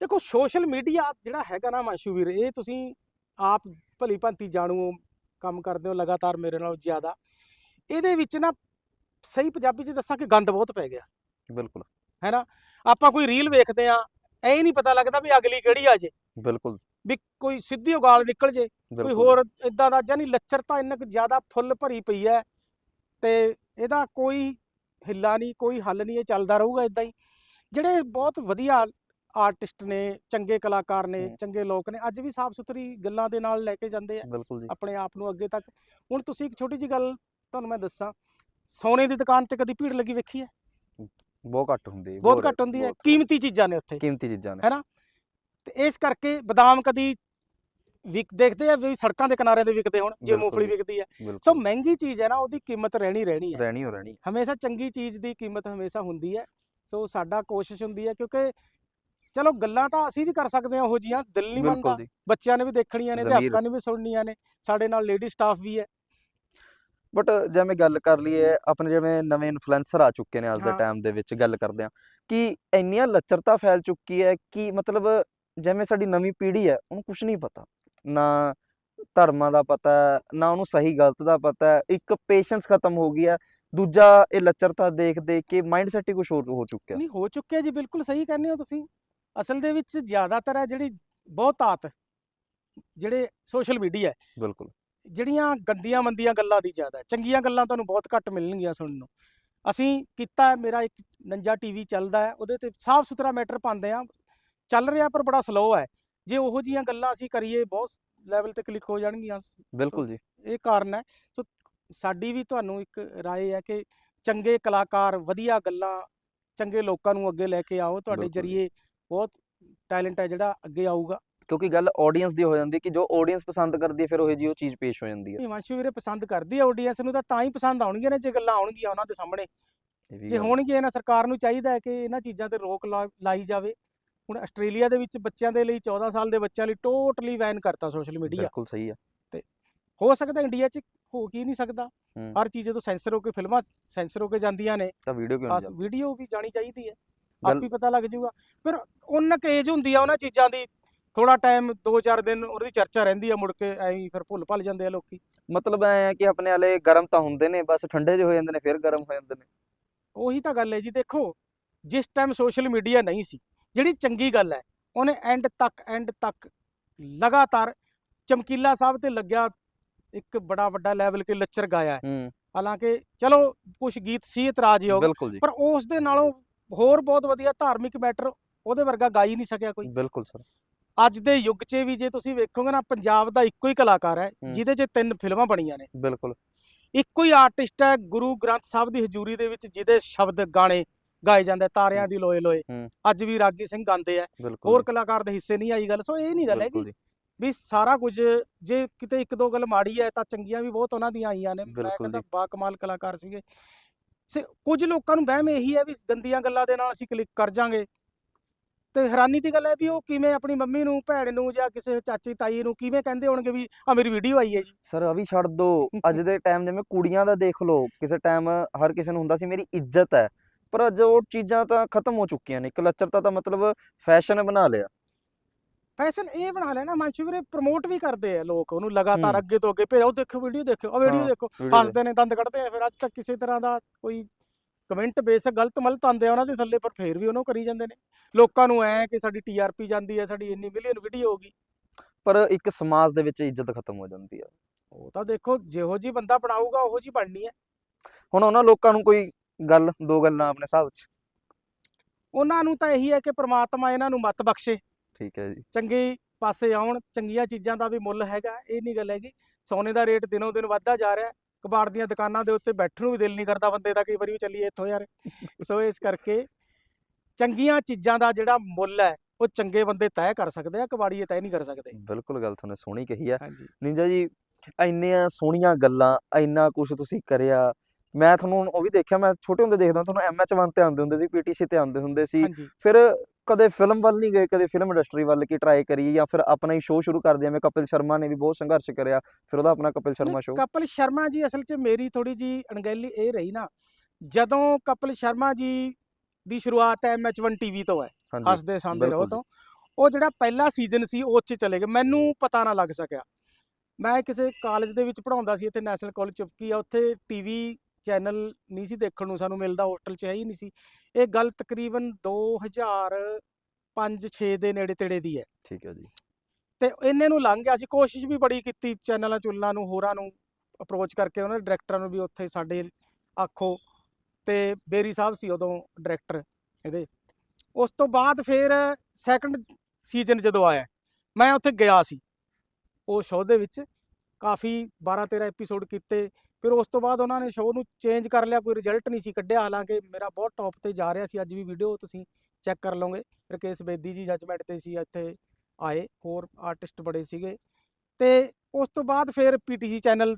ਦੇਖੋ ਸੋਸ਼ਲ ਮੀਡੀਆ ਜਿਹੜਾ ਹੈਗਾ ਨਾ ਮਾਸ਼ੂ ਵੀਰ ਇਹ ਤੁਸੀਂ ਆਪ ਭਲੀ ਭਾਂਤੀ ਜਾਣੂ ਹੋ, ਕੰਮ ਕਰਦੇ ਹੋ ਲਗਾਤਾਰ ਮੇਰੇ ਨਾਲੋਂ ਜ਼ਿਆਦਾ। ਇਹਦੇ ਵਿੱਚ ਨਾ ਸਹੀ ਪੰਜਾਬੀ ਚ ਦੱਸਾਂ ਕਿ ਗੰਦ ਬਹੁਤ ਪੈ ਗਿਆ।
ਬਿਲਕੁਲ।
ਹੈ ਨਾ ਆਪਾਂ ਕੋਈ ਰੀਲ ਵੇਖਦੇ ਆ ਐ ਨਹੀਂ ਪਤਾ ਲੱਗਦਾ ਵੀ ਅਗਲੀ ਕਿਹੜੀ ਆ ਜੇ।
ਬਿਲਕੁਲ।
ਵੀ ਕੋਈ ਸਿੱਧੀ ਓ ਗਾਲ ਨਿਕਲ ਜੇ ਕੋਈ ਹੋਰ ਇਦਾਂ ਦਾ ਜਾਨੀ ਲੱਚਰਤਾ ਇੰਨਾ ਕੁ ਜ਼ਿਆਦਾ ਫੁੱਲ ਭਰੀ ਪਈ ਹੈ ਤੇ ਇਹਦਾ ਕੋਈ ਹਿੱਲਾ ਨਹੀਂ ਕੋਈ ਹੱਲ ਨਹੀਂ ਇਹ ਚੱਲਦਾ ਰਹੂਗਾ ਇਦਾਂ ਹੀ। ਜਿਹੜੇ ਬਹੁਤ ਵਧੀਆ ਆਰਟਿਸਟ ਨੇ ਚੰਗੇ ਕਲਾਕਾਰ ਨੇ
ਹੂੰ।
ਚੰਗੇ ਲੋਕ ਨੇ ਅੱਜ ਵੀ ਸਾਫ਼ ਸੁਥਰੀ ਗੱਲਾਂ ਦੇ ਨਾਲ ਲੈ ਕੇ ਜਾਂਦੇ ਆ
ਬਿਲਕੁਲ ਜੀ।
ਆਪਣੇ ਆਪ ਨੂੰ ਅੱਗੇ ਤੱਕ। ਹੁਣ ਤੁਸੀਂ ਇੱਕ ਛੋਟੀ ਜੀ ਗੱਲ ਤੁਹਾਨੂੰ ਮੈਂ ਦੱਸਾਂ ਸੋਨੇ ਦੀ ਦੁਕਾਨ ਤੇ ਕਦੀ ਭੀੜ ਲੱਗੀ ਵੇਖੀ ਹੈ?
ਬਹੁਤ ਘੱਟ ਹੁੰਦੀ ਹੈ,
ਬਹੁਤ ਘੱਟ ਹੁੰਦੀ ਹੈ। ਕੀਮਤੀ ਚੀਜ਼ਾਂ ਨੇ ਉੱਥੇ।
ਕੀਮਤੀ ਚੀਜ਼ਾਂ ਨੇ।
ਤੇ ਇਸ ਕਰਕੇ ਬਦਾਮ ਕਦੀ ਵਿਕ ਦੇਖਦੇ ਆ ਵੀ ਸੜਕਾਂ ਦੇ ਕਿਨਾਰੇ ਤੇ ਵਿਕਦੇ ਹੁਣ ਜੇ
ਬਿਲਕੁਲ
ਮੂੰਗਫਲੀ
ਜੀ।
ਵਿਕਦੀ ਹੈ। ਸੋ
ਬਿਲਕੁਲ
ਮਹਿੰਗੀ ਚੀਜ਼ ਹੈ ਨਾ ਉਹਦੀ ਕੀਮਤ ਰਹਿਣੀ ਰਹਿਣੀ ਹੈ।
ਰਹਿਣੀ ਹੋ ਰਹਿਣੀ।
ਹਮੇਸ਼ਾ ਚੰਗੀ ਚੀਜ਼ ਦੀ ਕੀਮਤ ਹਮੇਸ਼ਾ ਹੁੰਦੀ ਹੈ। ਸੋ ਸਾਡਾ ਕੋਸ਼ਿਸ਼ ਹੁੰਦੀ ਹੈ ਕਿਉਂਕਿ ਚਲੋ ਗੱਲਾਂ ਤਾਂ ਅਸੀਂ ਵੀ ਕਰ ਸਕਦੇ ਹਾਂ ਉਹੋ ਜੀਆਂ ਦਿਲ ਨਹੀਂ ਮੰਨਦਾ ਬੱਚਿਆਂ ਨੇ ਵੀ ਦੇਖਣੀਆਂ ਨੇ। ਅਧਿਆਪਕਾਂ ਨੇ ਵੀ ਸੁਣਨੀਆਂ ਨੇ ਸਾਡੇ ਨਾਲ ਲੇਡੀ ਸਟਾਫ ਵੀ ਹੈ।
ਬਟ ਜਿਵੇਂ ਗੱਲ ਕਰ ਲਈਏ ਆਪਣੇ ਜਿਵੇਂ ਨਵੇਂ ਇਨਫਲੂਐਂਸਰ ਆ ਚੁੱਕੇ ਨੇ ਅੱਜ ਦੇ। ਟਾਈਮ ਦੇ ਵਿੱਚ ਗੱਲ ਕਰਦੇ ਆ ਕਿ ਇੰਨੀਆਂ ਲੱਚਰਤਾ ਫੈਲ ਚੁੱਕੀ ਹੈ ਕਿ ਮਤਲਬ ਜਿਵੇਂ ਸਾਡੀ ਨਵੀਂ ਪੀੜ੍ਹੀ ਹੈ ਉਹਨੂੰ ਕੁਝ ਨਹੀਂ ਪਤਾ। ਨਾ ਧਰਮਾਂ ਦਾ ਪਤਾ ਨਾ ਉਹਨੂੰ ਸਹੀ ਗਲਤ ਦਾ ਪਤਾ ਇੱਕ ਪੇਸ਼ੈਂਸ ਖਤਮ ਹੋ ਗਈ ਹੈ ਦੂਜਾ ਇਹ ਲੱਚਰਤਾ ਦੇਖ ਦੇਖ ਕੇ ਮਾਈਂਡ ਸੈਟ ਹੀ ਕੁਝ ਹੋਰ ਹੋ ਚੁੱਕਿਆ।
ਨਹੀਂ ਹੋ ਚੁੱਕਿਆ ਜੀ ਬਿਲਕੁਲ ਸਹੀ ਕਹਿੰਦੇ ਹੋ ਤੁਸੀਂ। ਅਸਲ ਦੇ ਵਿੱਚ ਜ਼ਿਆਦਾਤਰ ਹੈ ਜਿਹੜੀ ਬਹੁਤਾਤ ਜਿਹੜੇ ਸੋਸ਼ਲ ਮੀਡੀਆ
ਬਿਲਕੁਲ।
ਜਿਹੜੀਆਂ ਗੰਦੀਆਂ ਮੰਦੀਆਂ ਗੱਲਾਂ ਦੀ ਜ਼ਿਆਦਾ। ਚੰਗੀਆਂ ਗੱਲਾਂ ਤੁਹਾਨੂੰ ਬਹੁਤ ਘੱਟ ਮਿਲਣਗੀਆਂ ਸੁਣਨ ਨੂੰ। ਅਸੀਂ ਕੀਤਾ ਮੇਰਾ ਇੱਕ ਨੰਜਾ ਟੀਵੀ ਚੱਲਦਾ ਹੈ ਉਹਦੇ ਤੇ ਸਾਫ਼ ਸੁਥਰਾ ਮੈਟਰ ਪਾਉਂਦੇ ਆ ਚੱਲ ਰਿਹਾ ਪਰ ਬੜਾ ਸਲੋ ਹੈ। ਜੇ ਉਹੋ ਜੀਆਂ ਗੱਲਾਂ ਅਸੀਂ ਕਰੀਏ ਬਹੁਤ ਲੈਵਲ ਤੇ ਕਲਿੱਕ ਹੋ ਜਾਣਗੀਆਂ।
ਬਿਲਕੁਲ ਜੀ।
ਇਹ ਕਾਰਨ ਹੈ। ਸੋ ਸਾਡੀ ਵੀ ਤੁਹਾਨੂੰ ਇੱਕ ਰਾਏ ਹੈ ਕਿ ਚੰਗੇ ਕਲਾਕਾਰ ਵਧੀਆ ਗੱਲਾਂ ਚੰਗੇ ਲੋਕਾਂ ਨੂੰ ਅੱਗੇ ਲੈ ਕੇ ਆਓ। ਤੁਹਾਡੇ। ਜਰੀਏ ਬਹੁਤ ਟੈਲੈਂਟ ਹੈ ਜਿਹੜਾ ਅੱਗੇ ਆਊਗਾ।
ਕਿਉਂਕਿ ਗੱਲ ਆਡੀਅנס ਦੀ ਹੋ ਜਾਂਦੀ ਕਿ ਜੋ ਆਡੀਅנס ਪਸੰਦ ਕਰਦੀ ਹੈ ਫਿਰ ਉਹ ਜੀ ਉਹ ਚੀਜ਼ ਪੇਸ਼ ਹੋ ਜਾਂਦੀ ਹੈ।
ਹਿਮਾਂਸ਼ੂ ਵੀਰੇ ਪਸੰਦ ਕਰਦੀ ਹੈ ਆਡੀਅנס ਨੂੰ ਤਾਂ ਤਾਂ ਹੀ ਪਸੰਦ ਆਉਣਗੀਆਂ ਨੇ ਜੇ ਗੱਲਾਂ ਆਉਣਗੀਆਂ ਉਹਨਾਂ ਦੇ ਸਾਹਮਣੇ। ਜੇ ਹੋਣਗੀਆਂ ਨਾ ਸਰਕਾਰ ਨੂੰ ਚਾਹੀਦਾ ਹੈ ਕਿ ਇਹਨਾਂ ਚੀਜ਼ਾਂ ਤੇ ਰੋਕ ਲਾਈ ਜਾਵੇ। ਹੁਣ ਆਸਟ੍ਰੇਲੀਆ ਦੇ ਵਿੱਚ ਬੱਚਿਆਂ ਦੇ ਲਈ 14 ਸਾਲ ਦੇ ਬੱਚਿਆਂ ਲਈ ਟੋਟਲੀ ਬੈਨ ਕਰਤਾ ਸੋਸ਼ਲ ਮੀਡੀਆ
ਬਿਲਕੁਲ ਸਹੀ ਆ।
ਤੇ ਹੋ ਸਕਦਾ ਇੰਡੀਆ 'ਚ ਹੋ ਕੀ ਨਹੀਂ ਸਕਦਾ। ਹਰ ਚੀਜ਼ ਜਦੋਂ ਸੈਂਸਰ ਹੋ ਕੇ ਫਿਲਮਾਂ ਸੈਂਸਰ ਹੋ ਕੇ ਜਾਂਦੀਆਂ ਨੇ।
ਤਾਂ ਵੀਡੀਓ ਕਿਉਂ ਨਹੀਂ
ਵੀਡੀਓ ਵੀ ਜਾਣੀ ਚਾਹੀਦੀ ਹੈ। ਆਪ ਹੀ ਪਤਾ ਲੱਗ ਜਾਊਗਾ। ਫਿਰ ਉਹਨਾਂ ਏਜ ਹੁੰਦੀ ਆ ਉਹਨਾਂ ਚੀਜ਼ਾਂ ਦੀ ਥੋੜਾ ਟਾਈਮ 2-4 ਦਿਨ ਉਹਦੀ ਚਰਚਾ ਰਹਿੰਦੀ ਆ ਮੁੜ ਕੇ ਐਂ ਫਿਰ ਭੁੱਲ ਭੱਲ ਜਾਂਦੇ ਆ ਲੋਕੀ।
ਮਤਲਬ ਐ ਹੈ ਕਿ ਆਪਣੇ ਵਾਲੇ ਗਰਮ ਤਾਂ ਹੁੰਦੇ ਨੇ ਬਸ ਠੰਡੇ ਜਿਹੇ ਹੋ ਜਾਂਦੇ ਨੇ ਫਿਰ ਗਰਮ ਹੋ ਜਾਂਦੇ ਨੇ।
ਉਹੀ ਤਾਂ ਗੱਲ ਹੈ ਜੀ ਦੇਖੋ ਜਿਸ ਟਾਈਮ ਸੋਸ਼ਲ ਮੀਡੀਆ ਨਹੀਂ ਸੀ ਜਿਹੜੀ ਚੰਗੀ ਗੱਲ ਹੈ ਉਹਨੇ ਐਂਡ ਤੱਕ ਐਂਡ ਤੱਕ ਲਗਾਤਾਰ ਚਮਕੀਲਾ ਸਾਹਿਬ ਤੇ ਲੱਗਿਆ ਇੱਕ ਬੜਾ ਵੱਡਾ ਲੈਵਲ ਕੇ ਲੱਚਰ ਗਾਇਆ ਹੈ। ਹਾਲਾਂਕਿ ਚਲੋ ਕੁਝ ਗੀਤ ਸੀ ਇਤਰਾਜ਼ਯੋਗ ਪਰ ਉਸ ਦੇ ਨਾਲੋਂ ਹੋਰ ਬਹੁਤ ਵਧੀਆ ਧਾਰਮਿਕ ਮੈਟਰ ਉਹਦੇ ਵਰਗਾ ਗਾ ਹੀ ਨਹੀਂ ਸਕਿਆ ਕੋਈ।
ਬਿਲਕੁਲ ਸਰ।
ਅੱਜ ਦੇ ਯੁੱਗ 'ਚ ਵੀ ਜੇ ਤੁਸੀਂ ਵੇਖੋਗੇ ਨਾ ਪੰਜਾਬ ਦਾ ਇੱਕੋ ਹੀ ਕਲਾਕਾਰ ਹੈ। ਜਿਹਦੇ 'ਚ ਤਿੰਨ ਫਿਲਮਾਂ ਬਣੀਆਂ ਨੇ।
ਬਿਲਕੁਲ।
ਇੱਕੋ ਹੀ ਆਰਟਿਸਟ ਹੈ ਗੁਰੂ ਗ੍ਰੰਥ ਸਾਹਿਬ ਦੀ ਹਜ਼ੂਰੀ ਦੇ ਵਿੱਚ ਜਿਹਦੇ ਸ਼ਬਦ ਗਾਣੇ ਗਾਏ ਜਾਂਦੇ ਤਾਰਿਆਂ ਦੀ ਲੋਏ ਲੋਏ। ਅੱਜ ਵੀ ਰਾਗੀ ਸਿੰਘ ਗਾਉਂਦੇ ਆ। ਹੋਰ ਕਲਾਕਾਰ ਦੇ ਹਿੱਸੇ ਨਹੀਂ ਆਈ ਗੱਲ ਸੋ ਇਹ ਨਹੀਂ ਗੱਲ ਹੈਗੀ ਵੀ ਸਾਰਾ ਕੁਝ ਜੇ ਕਿਤੇ ਇੱਕ ਦੋ ਗੱਲ ਮਾੜੀ ਹੈ ਤਾਂ ਚੰਗੀਆਂ ਵੀ ਬਹੁਤ ਉਹਨਾਂ ਦੀਆਂ ਆਈਆਂ ਨੇ। ਮੈਂ ਕਹਿੰਦਾ। ਬਾ ਕਮਾਲ ਕਲਾਕਾਰ ਸੀਗੇ। ਸੇ ਕੁਝ ਲੋਕਾਂ ਨੂੰ ਵਹਿਮ ਇਹੀ ਹੈ ਵੀ ਗੰਦੀਆਂ ਗੱਲਾਂ ਦੇ ਨਾਲ ਅਸੀਂ ਕਲਿੱਕ ਕਰ ਜਾਾਂਗੇ। ਤੇ ਹੈਰਾਨੀ ਦੀ ਗੱਲ ਹੈ ਵੀ ਉਹ ਕਿਵੇਂ ਆਪਣੀ ਮੰਮੀ ਨੂੰ, ਭੈਣ ਨੂੰ ਜਾਂ ਕਿਸੇ ਚਾਚੀ ਤਾਈ ਨੂੰ ਕਿਵੇਂ ਕਹਿੰਦੇ ਹੋਣਗੇ ਵੀ ਆ ਮੇਰੀ ਵੀਡੀਓ ਆਈ ਹੈ ਜੀ।
ਸਰ ਆ ਛੱਡ ਦੋ। ਅੱਜ ਦੇ ਟਾਈਮ ਜਿਵੇਂ ਕੁੜੀਆਂ ਦਾ ਦੇਖ ਲਓ, ਕਿਸੇ ਟਾਈਮ ਹਰ ਕਿਸੇ ਨੂੰ ਹੁੰਦਾ ਸੀ ਮੇਰੀ ਇੱਜ਼ਤ ਹੈ। ਪਰ ਅੱਜ ਉਹ ਚੀਜ਼ਾਂ ਤਾਂ ਖਤਮ ਹੋ ਚੁੱਕੀਆਂ ਨੇ। ਕਲਚਰ ਲੱਚਰਤਾ ਤਾਂ ਮਤਲਬ ਫੈਸ਼ਨ ਬਣਾ ਲਿਆ।
ਫੈਸ਼ਨ ਇਹ ਬਣਾ ਲਿਆ ਨਾ ਮਾਨਸ਼ੂ ਵੀਰੇ ਪ੍ਰਮੋਟ ਵੀ ਕਰਦੇ ਆ ਲੋਕ ਉਹਨੂੰ ਲਗਾਤਾਰ। ਅੱਗੇ ਤੋਂ ਅੱਗੇ ਭੇਜੋ ਦੇਖੋ ਵੀਡੀਓ ਦੇਖੋ ਆ ਵੀਡੀਓ ਦੇਖੋ ਹੱਸਦੇ ਨੇ ਦੰਦ ਕੱਢਦੇ ਆ ਫਿਰ ਅੱਜ ਤੱਕ ਕਿਸੇ ਤਰ੍ਹਾਂ ਦਾ ਕੋਈ ਕਮੈਂਟ ਬੇਸ ਗਲਤ ਮਲਤ ਆਉਂਦੇ ਆ ਉਹਨਾਂ ਦੇ ਥੱਲੇ ਪਰ ਫੇਰ ਵੀ ਉਹਨੂੰ ਕਰੀ ਜਾਂਦੇ ਨੇ। ਲੋਕਾਂ ਨੂੰ ਐ ਕਿ ਸਾਡੀ ਟੀਆਰਪੀ ਜਾਂਦੀ ਹੈ ਸਾਡੀ ਇੰਨੀ ਮਿਲੀਅਨ ਵੀਡੀਓ ਹੋ ਗਈ।
ਪਰ ਇੱਕ ਸਮਾਜ ਦੇ ਵਿੱਚ ਇੱਜ਼ਤ ਖਤਮ ਹੋ ਜਾਂਦੀ ਆ।
ਉਹ ਤਾਂ ਦੇਖੋ ਜਿਹੋ ਜੀ ਬੰਦਾ ਬਣਾਊਗਾ ਉਹੋ ਜੀ ਬਣਨੀ ਹੈ
ਹੁਣ ਉਹਨਾਂ ਲੋਕਾਂ ਨੂੰ ਕੋਈ ਗੱਲ ਦੋ ਗੱਲਾਂ ਆਪਣੇ ਹਿਸਾਬ 'ਚ?
ਉਹਨਾਂ ਨੂੰ ਤਾਂ ਇਹੀ ਹੈ ਕਿ ਪ੍ਰਮਾਤਮਾ ਇਹਨਾਂ ਨੂੰ ਮਤ ਬਖਸ਼ੇ।
ਠੀਕ ਹੈ ਜੀ।
ਚੰਗੇ ਪਾਸੇ ਆਉਣ ਚੰਗੀਆਂ ਚੀਜ਼ਾਂ ਦਾ ਵੀ ਮੁੱਲ ਹੈਗਾ ਇਹ ਨਹੀਂ ਗੱਲ ਹੈਗੀ। ਸੋਨੇ ਦਾ ਰੇਟ ਦਿਨੋਂ ਦਿਨ ਵੱਧਦਾ ਜਾ ਰਿਹਾ। ਕਬਾੜ ਦੀਆਂ ਦੁਕਾਨਾਂ ਦੇ ਉੱਤੇ ਬੈਠਣ ਨੂੰ ਵੀ ਦਿਲ ਨਹੀਂ ਕਰਦਾ ਬੰਦੇ ਦਾ ਕਈ ਵਾਰੀ ਵੀ ਚੱਲੀਏ ਇੱਥੋਂ ਯਾਰ। ਸੋ ਇਸ ਕਰਕੇ ਚੰਗੀਆਂ ਚੀਜ਼ਾਂ ਦਾ ਜਿਹੜਾ ਮੁੱਲ ਹੈ ਉਹ ਚੰਗੇ ਬੰਦੇ ਤੈਅ ਕਰ ਸਕਦੇ ਆ ਕਬਾੜੀਏ ਤੈਅ ਨਹੀਂ ਕਰ ਸਕਦੇ।
ਬਿਲਕੁਲ ਗੱਲ ਤੁਹਾਨੂੰ ਸੋਹਣੀ ਕਹੀ ਆ। ਨਿੰਜਾ ਜੀ ਇੰਨੀਆਂ ਸੋਹਣੀਆਂ ਗੱਲਾਂ ਇੰਨਾ ਕੁਝ ਤੁਸੀਂ ਕਰਿਆ। ਮੈਂ ਤੁਹਾਨੂੰ ਉਹ ਵੀ ਦੇਖਿਆ ਮੈਂ ਛੋਟੇ ਹੁੰਦੇ ਦੇਖਦਾ ਤੁਹਾਨੂੰ ਐਮਐਚ 1 ਤੇ ਆਉਂਦੇ ਹੁੰਦੇ ਸੀ ਪੀਟੀਸੀ ਤੇ ਆਉਂਦੇ ਹੁੰਦੇ ਸੀ। ਫਿਰ ਕਦੇ ਫਿਲਮ ਵੱਲ ਨਹੀਂ ਗਏ ਕਦੇ ਫਿਲਮ ਇੰਡਸਟਰੀ ਵੱਲ ਕੀ ਟਰਾਈ ਕਰੀ ਜਾਂ ਫਿਰ ਆਪਣਾ ਹੀ ਸ਼ੋਅ ਸ਼ੁਰੂ ਕਰ ਦਿਆ। ਮੈਂ ਕਪਿਲ ਸ਼ਰਮਾ ਨੇ ਵੀ ਬਹੁਤ ਸੰਘਰਸ਼ ਕਰਿਆ ਫਿਰ ਉਹਦਾ ਆਪਣਾ ਕਪਿਲ ਸ਼ਰਮਾ ਸ਼ੋਅ
ਕਪਿਲ ਸ਼ਰਮਾ ਜੀ ਅਸਲ 'ਚ ਮੇਰੀ ਥੋੜੀ ਜੀ ਅਣਗਹਿਲੀ ਇਹ ਰਹੀ ਨਾ ਜਦੋਂ ਕਪਿਲ ਸ਼ਰਮਾ ਜੀ ਦੀ ਸ਼ੁਰੂਆਤ ਐਮਐਚ1 ਟੀਵੀ ਤੋਂ ਹੈ ਹੱਸਦੇ ਸੰਦੇ ਰਹੋ ਤੋਂ ਉਹ ਜਿਹੜਾ ਪਹਿਲਾ ਸੀਜ਼ਨ ਸੀ ਉਹ 'ਚ ਚਲੇ ਗਏ। ਮੈਨੂੰ ਪਤਾ ਨਾ ਲੱਗ ਸਕਿਆ। ਮੈਂ ਕਿਸੇ ਕਾਲਜ ਦੇ ਵਿੱਚ ਪੜਾਉਂਦਾ ਸੀ ਇੱਥੇ ਨੈਸ਼ਨਲ ਕਾਲਜ ਚੁਪਕੀ ਆ ਉੱਥੇ ਟੀਵੀ ਚੈਨਲ ਨਹੀਂ ਸੀ ਦੇਖਣ ਨੂੰ ਸਾਨੂੰ ਮਿਲਦਾ ਹੋਸਟਲ 'ਚ ਹੈ ਹੀ ਨਹੀਂ ਸੀ। ਇਹ ਗੱਲ ਤਕਰੀਬਨ 2005-6 ਦੇ ਨੇੜੇ ਤੇੜੇ ਦੀ ਹੈ।
ਠੀਕ ਹੈ ਜੀ।
ਤੇ ਇੰਨੇ ਨੂੰ ਲੰਘ ਗਿਆ। ਸੀ ਕੋਸ਼ਿਸ਼ ਵੀ ਬੜੀ ਕੀਤੀ ਚੈਨਲਾਂ ਚੁੱਲਾਂ ਨੂੰ ਹੋਰਾਂ ਨੂੰ ਅਪਰੋਚ ਕਰਕੇ ਉਹਨਾਂ ਦੇ ਡਾਇਰੈਕਟਰਾਂ ਨੂੰ ਵੀ ਉੱਥੇ ਸਾਡੇ ਆਖੋ ਤੇ ਬੇਰੀ ਸਾਹਿਬ ਸੀ ਉਦੋਂ ਡਾਇਰੈਕਟਰ ਇਹਦੇ। ਉਸ ਤੋਂ ਬਾਅਦ ਫਿਰ ਸੈਕੰਡ ਸੀਜ਼ਨ ਜਦੋਂ ਆਇਆ ਮੈਂ ਉੱਥੇ ਗਿਆ ਸੀ। ਉਹ ਸ਼ੋਅ ਦੇ ਵਿੱਚ ਕਾਫੀ 12 13 ਐਪੀਸੋਡ ਕੀਤੇ। ਫਿਰ ਉਸ ਤੋਂ ਬਾਅਦ ਉਹਨਾਂ ਨੇ ਸ਼ੋਅ ਨੂੰ ਚੇਂਜ ਕਰ ਲਿਆ ਕੋਈ ਰਿਜ਼ਲਟ ਨਹੀਂ ਸੀ ਕੱਢਿਆ। ਹਾਲਾਂਕਿ ਮੇਰਾ ਬਹੁਤ ਟੌਪ ਤੇ ਜਾ ਰਿਹਾ ਸੀ ਅੱਜ ਵੀ ਵੀਡੀਓ ਤੁਸੀਂ ਚੈੱਕ ਕਰ ਲਓਗੇ। ਰਕੇਸ਼ ਬੇਦੀ ਜੀ ਜੱਜਮੈਂਟ ਤੇ ਸੀ ਇੱਥੇ ਆਏ ਹੋਰ ਆਰਟਿਸਟ ਬੜੇ ਸੀਗੇ। ਤੇ ਉਸ ਤੋਂ ਬਾਅਦ ਫਿਰ ਪੀਟੀਜੀ ਚੈਨਲ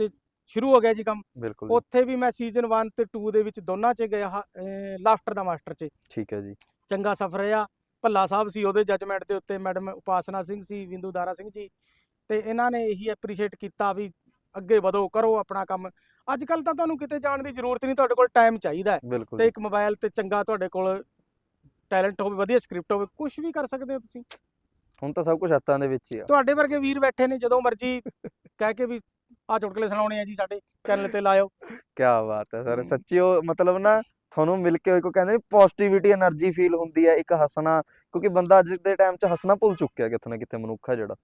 ਤੇ ਸ਼ੁਰੂ ਹੋ ਗਿਆ ਜੀ ਕੰਮ।
ਬਿਲਕੁਲ
ਉੱਥੇ ਵੀ ਮੈਂ ਸੀਜ਼ਨ 1 ਤੇ 2 ਦੇ ਵਿੱਚ ਦੋਨਾਂ 'ਚ ਗਿਆ ਲਾਫਟਰ ਦਾ ਮਾਸਟਰ 'ਚ।
ਠੀਕ ਹੈ ਜੀ।
ਚੰਗਾ ਸਫ਼ਰ ਰਿਹਾ। ਭੱਲਾ ਸਾਹਿਬ ਸੀ ਉਹਦੇ ਜੱਜਮੈਂਟ ਦੇ ਉੱਤੇ ਮੈਡਮ ਉਪਾਸਨਾ ਸਿੰਘ ਸੀ ਵਿੰਦੂ ਦਾਰਾ ਸਿੰਘ ਜੀ। ਤੇ ਇਹਨਾਂ ਨੇ ਇਹੀ ਐਪਰੀਸ਼ੀਏਟ ਕੀਤਾ ਵੀ ਅੱਗੇ ਵਧੋ ਕਰੋ ਆਪਣਾ ਕੰਮ। ਅੱਜ ਕੱਲ ਤਾਂ ਤੁਹਾਨੂੰ ਕਿਤੇ ਜਾਣ ਦੀ ਜ਼ਰੂਰਤ ਨਹੀਂ ਤੁਹਾਡੇ ਕੋਲ ਟਾਈਮ ਚਾਹੀਦਾ ਤੇ ਇੱਕ ਮੋਬਾਈਲ ਤੇ ਚੰਗਾ ਤੁਹਾਡੇ ਕੋਲ ਟੈਲੈਂਟ ਹੋਵੇ ਵਧੀਆ ਸਕ੍ਰਿਪਟ ਹੋਵੇ ਕੁਝ ਵੀ ਕਰ ਸਕਦੇ ਹੋ ਤੁਸੀਂ।
ਹੁਣ ਤਾਂ ਸਭ ਕੁਝ ਹੱਥਾਂ ਦੇ ਵਿੱਚ ਹੀ ਆ।
ਤੁਹਾਡੇ ਵਰਗੇ ਵੀਰ ਬੈਠੇ ਨੇ ਜਦੋਂ ਮਰਜ਼ੀ ਕਹਿ ਕੇ ਵੀ ਆ ਚੁਟਕਲੇ ਸੁਣਾਉਣੇ ਆ ਜੀ ਸਾਡੇ ਚੈਨਲ ਤੇ ਲਾਇਓ।
ਕੀ ਬਾਤ ਹੈ ਸਰ ਸੱਚੀ ਉਹ ਮਤਲਬ ਨਾ ਤੁਹਾਨੂੰ ਮਿਲ ਕੇ ਕੋਈ ਕਹਿੰਦੇ ਨੇ ਪੋਜ਼ਿਟਿਵਿਟੀ એનર્ਜੀ ਫੀਲ ਹੁੰਦੀ ਹੈ ਇੱਕ ਹੱਸਣਾ। ਕਿਉਂਕਿ ਬੰਦਾ ਅੱਜ ਦੇ ਟਾਈਮ 'ਚ ਹੱਸਣਾ ਭੁੱਲ ਚੁੱਕਿਆ ਕਿਤੇ ਨਾ ਕਿਤੇ ਮਨੁੱਖਾ ਜਿਹੜਾ।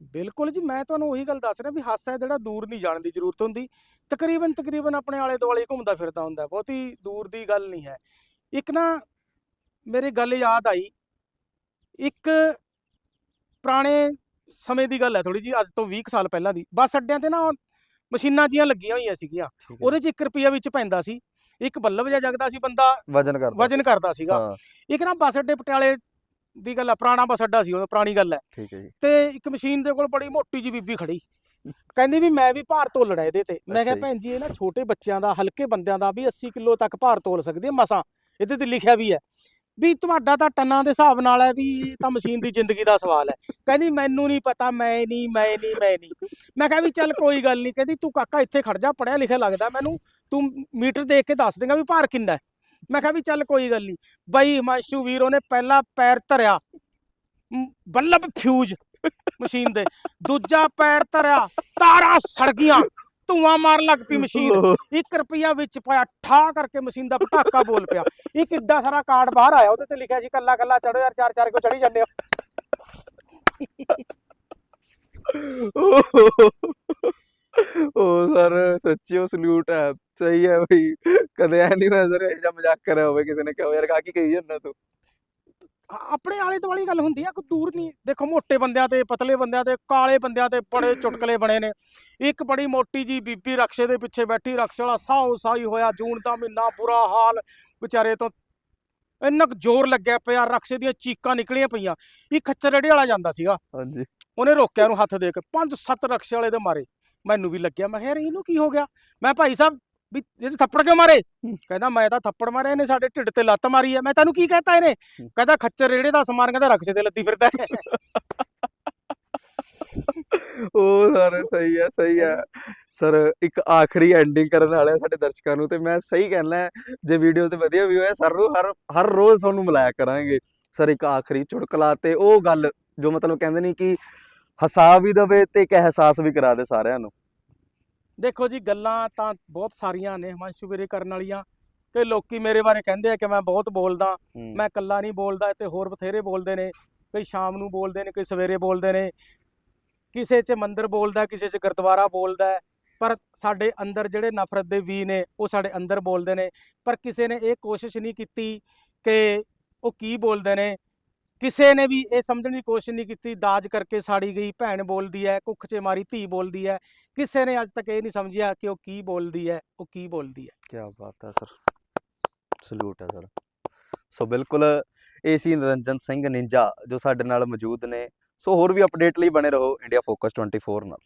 ਬਿਲਕੁਲ ਜੀ ਮੈਂ ਤੁਹਾਨੂੰ ਉਹੀ ਗੱਲ ਦੱਸ ਰਿਹਾ ਵੀ ਹਾਸਾ ਜਿਹੜਾ ਦੂਰ ਨਹੀਂ ਜਾਣ ਦੀ ਜ਼ਰੂਰਤ ਹੁੰਦੀ। ਤਕਰੀਬਨ ਤਕਰੀਬਨ ਆਪਣੇ ਆਲੇ ਦੁਆਲੇ ਘੁੰਮਦਾ ਫਿਰਦਾ ਹੁੰਦਾ ਬਹੁਤੀ ਦੂਰ ਦੀ ਗੱਲ ਨਹੀਂ ਹੈ। ਇੱਕ ਨਾ ਮੇਰੀ ਗੱਲ ਯਾਦ ਆਈ। ਇੱਕ ਪੁਰਾਣੇ ਸਮੇਂ ਦੀ ਗੱਲ ਹੈ ਥੋੜੀ ਜੀ ਅੱਜ ਤੋਂ 20 ਕੁ ਸਾਲ ਪਹਿਲਾਂ ਦੀ। ਬੱਸ ਅੱਡਿਆਂ ਤੇ ਨਾ ਮਸ਼ੀਨਾਂ ਜੀਆਂ ਲੱਗੀਆਂ ਹੋਈਆਂ ਸੀਗੀਆਂ। ਉਹਦੇ 'ਚ 1 ਰੁਪਿਆ ਵਿੱਚ ਪੈਂਦਾ ਸੀ। ਇੱਕ ਬੱਲਬ ਜਿਹਾ ਜਗਦਾ ਸੀ ਬੰਦਾ
ਵਜਨ ਕਰਦਾ
ਵਜਨ ਕਰਦਾ ਸੀਗਾ। ਇੱਕ ਨਾ ਬੱਸ ਅੱਡੇ ਪਟਿਆਲੇ ਦੀ ਗੱਲ ਆ ਪੁਰਾਣਾ ਬੱਸ ਅੱਡਾ ਸੀ ਉਹ ਪੁਰਾਣੀ ਗੱਲ ਹੈ
ਠੀਕ ਹੈ ਜੀ।
ਤੇ ਇੱਕ ਮਸ਼ੀਨ ਦੇ ਕੋਲ ਬੜੀ ਮੋਟੀ ਜੀ ਬੀਬੀ ਖੜੀ। ਕਹਿੰਦੀ ਵੀ ਮੈਂ ਵੀ ਭਾਰ ਤੋਲਣਾ ਇਹਦੇ ਤੇ। ਮੈਂ ਕਿਹਾ। ਭੈਣ ਜੀ ਇਹ ਨਾ ਛੋਟੇ ਬੱਚਿਆਂ ਦਾ ਹਲਕੇ ਬੰਦਿਆਂ ਦਾ ਵੀ 80 ਕਿਲੋ ਤੱਕ ਭਾਰ ਤੋਲ ਸਕਦੀ ਹੈ ਮਸਾਂ। ਇਹਦੇ ਤੇ ਲਿਖਿਆ ਵੀ ਹੈ। ਵੀ ਤੁਹਾਡਾ ਤਾਂ ਟੰਨਾਂ ਦੇ ਹਿਸਾਬ ਨਾਲ ਹੈ ਵੀ ਇਹ ਤਾਂ ਮਸ਼ੀਨ ਦੀ ਜ਼ਿੰਦਗੀ ਦਾ ਸਵਾਲ ਹੈ। ਕਹਿੰਦੀ ਮੈਨੂੰ ਨਹੀਂ ਪਤਾ ਮੈਂ ਨਹੀਂ ਮੈਂ ਨਹੀਂ ਮੈਂ ਨਹੀਂ। ਮੈਂ ਕਿਹਾ ਵੀ ਚੱਲ ਕੋਈ ਗੱਲ ਨਹੀਂ ਕਹਿੰਦੀ ਤੂੰ ਕਾਕਾ ਇੱਥੇ ਖੜ ਜਾ ਪੜਿਆ ਲਿਖਿਆ ਲੱਗਦਾ ਮੈਨੂੰ। ਤੂੰ ਮੀਟਰ ਦੇਖ ਕੇ ਦੱਸ ਦੇਗਾ ਵੀ ਭਾਰ ਕਿੰਨਾ ਹੈ। ਮੈਂ ਕਿਹਾ ਵੀ ਚੱਲ ਕੋਈ ਗੱਲ ਨਹੀਂ ਬਾਈ ਹਿਮਾਂਸ਼ੂ ਵੀਰ ਉਹਨੇ ਪਹਿਲਾ ਪੈਰ ਧਰਿਆ। ਬੱਲਬ ਫਿਊਜ਼ ਮਸ਼ੀਨ ਦੇ। ਦੂਜਾ ਪੈਰ ਧਰਿਆ ਤਾਰਾਂ ਸੜ ਗਈਆਂ। ਧੂਆਂ ਮਾਰ ਲੱਗ ਪਈ ਮਸ਼ੀਨ। 1 ਰੁਪਿਆ ਵਿੱਚ ਪਾਇਆ ਠਾ ਕਰਕੇ ਮਸ਼ੀਨ ਦਾ ਪਟਾਕਾ ਬੋਲ ਪਿਆ। ਇੱਕ ਏਡਾ ਸਾਰਾ ਕਾਰਡ ਬਾਹਰ ਆਇਆ ਉਹਦੇ ਤੇ ਲਿਖਿਆ ਸੀ ਕੱਲਾ ਕੱਲਾ ਚੜੋ ਯਾਰ ਚਾਰ ਚਾਰ ਕੋ ਚੜੀ ਜਾਂਦੇ ਹੋ?
ਉਹ ਸਰ ਸੱਚੀ ਉਹ ਸਲੂਟ ਹੈ ਸਹੀ ਹੈ ਬਈ। ਕਦੇ ਐ ਨਹੀਂ ਹੋਇਆ ਸਰ ਇਹ ਜਿਹਾ ਮਜ਼ਾਕ ਕਰਿਆ ਹੋਵੇ ਕਿਸੇ ਨੇ ਕਿਹਾ ਯਾਰ ਕਾਕੀ ਕਹੀ ਜਾਂਦਾ ਤੂੰ?
ਆਪਣੇ ਆਲੇ ਦੁਆਲੇ ਗੱਲ ਹੁੰਦੀ ਆ ਕੋਈ ਦੂਰ ਨਹੀਂ ਦੇਖੋ ਮੋਟੇ ਬੰਦਿਆਂ ਤੇ ਪਤਲੇ ਬੰਦਿਆਂ ਤੇ ਕਾਲੇ ਬੰਦਿਆਂ ਤੇ ਬੜੇ ਚੁਟਕਲੇ ਬਣੇ ਨੇ। ਇੱਕ ਬੜੀ ਮੋਟੀ ਜੀ ਬੀਬੀ ਰਕਸ਼ੇ ਦੇ ਪਿੱਛੇ ਬੈਠੀ ਰਕਸ਼ੇ ਵਾਲਾ ਸਾਉ ਸਾਈ ਹੋਇਆ ਜੂਨ ਦਾ ਮਹੀਨਾ ਬੁਰਾ ਹਾਲ। ਵਿਚਾਰੇ ਤੋਂ ਇੰਨਾ ਕੁ ਜ਼ੋਰ ਲੱਗਿਆ ਪਿਆ ਰਕਸ਼ੇ ਦੀਆਂ ਚੀਕਾਂ ਨਿਕਲੀਆਂ ਪਈਆਂ। ਇੱਕ ਖੱਚਰ ਰੇੜੇ ਵਾਲਾ ਜਾਂਦਾ ਸੀਗਾ।
ਹਾਂਜੀ।
ਉਹਨੇ ਰੋਕਿਆ ਉਹਨੂੰ ਹੱਥ ਦੇ ਕੇ ਪੰਜ ਸੱਤ ਰਕਸ਼ੇ ਵਾਲੇ ਦੇ ਮਾਰੇ। ਮੈਨੂੰ ਵੀ ਲੱਗਿਆ ਮੈਂ ਕਿਹਾ ਯਾਰ ਇਹਨੂੰ ਕੀ ਹੋ ਗਿਆ? ਮੈਂ ਭਾਈ ਸਾਹਿਬ ਵੀ ਇਹਦੇ ਥੱਪੜ ਕਿਉਂ ਮਾਰੇ? ਕਹਿੰਦਾ ਮੈਂ ਤਾਂ ਥੱਪੜ ਮਾਰਿਆ ਇਹਨੇ ਸਾਡੇ ਢਿੱਡ ਤੇ ਲੱਤ ਮਾਰੀ ਹੈ ਮੈਂ ਤੈਨੂੰ ਕੀ ਕਹਤਾ ਇਹਨੇ? ਕਹਿੰਦਾ ਖੱਚਰ ਰੇੜੇ ਦਾ ਸਮਾਨ ਕਹਿੰਦਾ ਰਕਸ਼ੇ ਤੇ ਲੱਦੀ ਫਿਰਦਾ ਹੈ।
ਉਹ ਸਰ ਸਹੀ ਹੈ ਸਹੀ ਹੈ ਸਰ ਇੱਕ ਆਖਰੀ ਐਂਡਿੰਗ ਕਰਨ ਵਾਲੇ ਆ ਸਾਡੇ ਦਰਸ਼ਕਾਂ ਨੂੰ ਤੇ ਮੈਂ ਸਹੀ ਕਹਿਣਾ ਜੇ ਵੀਡੀਓ ਤੇ ਵਧੀਆ ਵੀ ਹੋਇਆ ਸਰ ਨੂੰ ਹਰ ਹਰ ਰੋਜ਼ ਤੁਹਾਨੂੰ ਮਿਲਾਇਆ ਕਰਾਂਗੇ। ਸਰ ਇੱਕ ਆਖਰੀ ਚੁਟਕਲਾ ਤੇ ਉਹ ਗੱਲ ਜੋ ਮਤਲਬ ਕਹਿੰਦੇ ਨਹੀਂ ਕਿ ਹਸਾ ਵੀ ਦਵੇ ਤੇ ਇੱਕ ਅਹਿਸਾਸ ਵੀ ਕਰਾ ਦੇ ਸਾਰਿਆਂ ਨੂੰ।
ਦੇਖੋ ਜੀ ਗੱਲਾਂ ਤਾਂ ਬਹੁਤ ਸਾਰੀਆਂ ਨੇ ਹਿਮਾਂਸ਼ੂ ਵੀਰੇ ਕਰਨ ਵਾਲੀਆਂ। ਕਿ ਲੋਕੀ ਮੇਰੇ ਬਾਰੇ ਕਹਿੰਦੇ ਆ ਕਿ ਮੈਂ ਬਹੁਤ ਬੋਲਦਾ ਮੈਂ ਇਕੱਲਾ ਨਹੀਂ ਬੋਲਦਾ ਤੇ ਹੋਰ ਬਥੇਰੇ ਬੋਲਦੇ ਨੇ। ਕਈ ਸ਼ਾਮ ਨੂੰ ਬੋਲਦੇ ਨੇ ਕਈ ਸਵੇਰੇ ਬੋਲਦੇ ਨੇ। ਕਿਸੇ 'ਚ ਮੰਦਿਰ ਬੋਲਦਾ ਕਿਸੇ 'ਚ ਗੁਰਦੁਆਰਾ ਬੋਲਦਾ। ਪਰ ਸਾਡੇ ਅੰਦਰ ਜਿਹੜੇ ਨਫ਼ਰਤ ਦੇ ਵੀ ਨੇ ਉਹ ਸਾਡੇ ਅੰਦਰ ਬੋਲਦੇ ਨੇ। ਪਰ ਕਿਸੇ ਨੇ ਇਹ ਕੋਸ਼ਿਸ਼ ਨਹੀਂ ਕੀਤੀ ਕਿ ਉਹ ਕੀ ਬੋਲਦੇ ਨੇ ਕਿਸੇ ਨੇ ਵੀ ਇਹ ਸਮਝਣ ਦੀ ਕੋਸ਼ਿਸ਼ ਨਹੀਂ ਕੀਤੀ, ਦਾਜ ਕਰਕੇ ਸਾੜੀ ਗਈ, ਭੈਣ ਬੋਲਦੀ ਹੈ, ਕੁੱਖ 'ਚ ਮਾਰੀ, ਧੀ ਬੋਲਦੀ ਹੈ। ਕਿਸੇ ਨੇ ਅੱਜ ਤੱਕ ਇਹ ਨਹੀਂ ਸਮਝਿਆ ਕਿ ਉਹ ਕੀ ਬੋਲਦੀ ਹੈ, ਉਹ ਕੀ ਬੋਲਦੀ ਹੈ।
ਕੀ ਬਾਤ ਹੈ ਸਰ। ਸਲੂਟ ਹੈ ਸਰ। ਸੋ ਬਿਲਕੁਲ ਇਹ ਸੀ ਨਿਰੰਜਨ ਸਿੰਘ ਨਿੰਜਾ ਜੋ ਸਾਡੇ ਨਾਲ ਮੌਜੂਦ ਨੇ। ਸੋ ਹੋਰ ਵੀ ਅਪਡੇਟ ਲਈ ਬਣੇ ਰਹੋ ਇੰਡੀਆ ਫੋਕਸ 24 ਨਾਲ।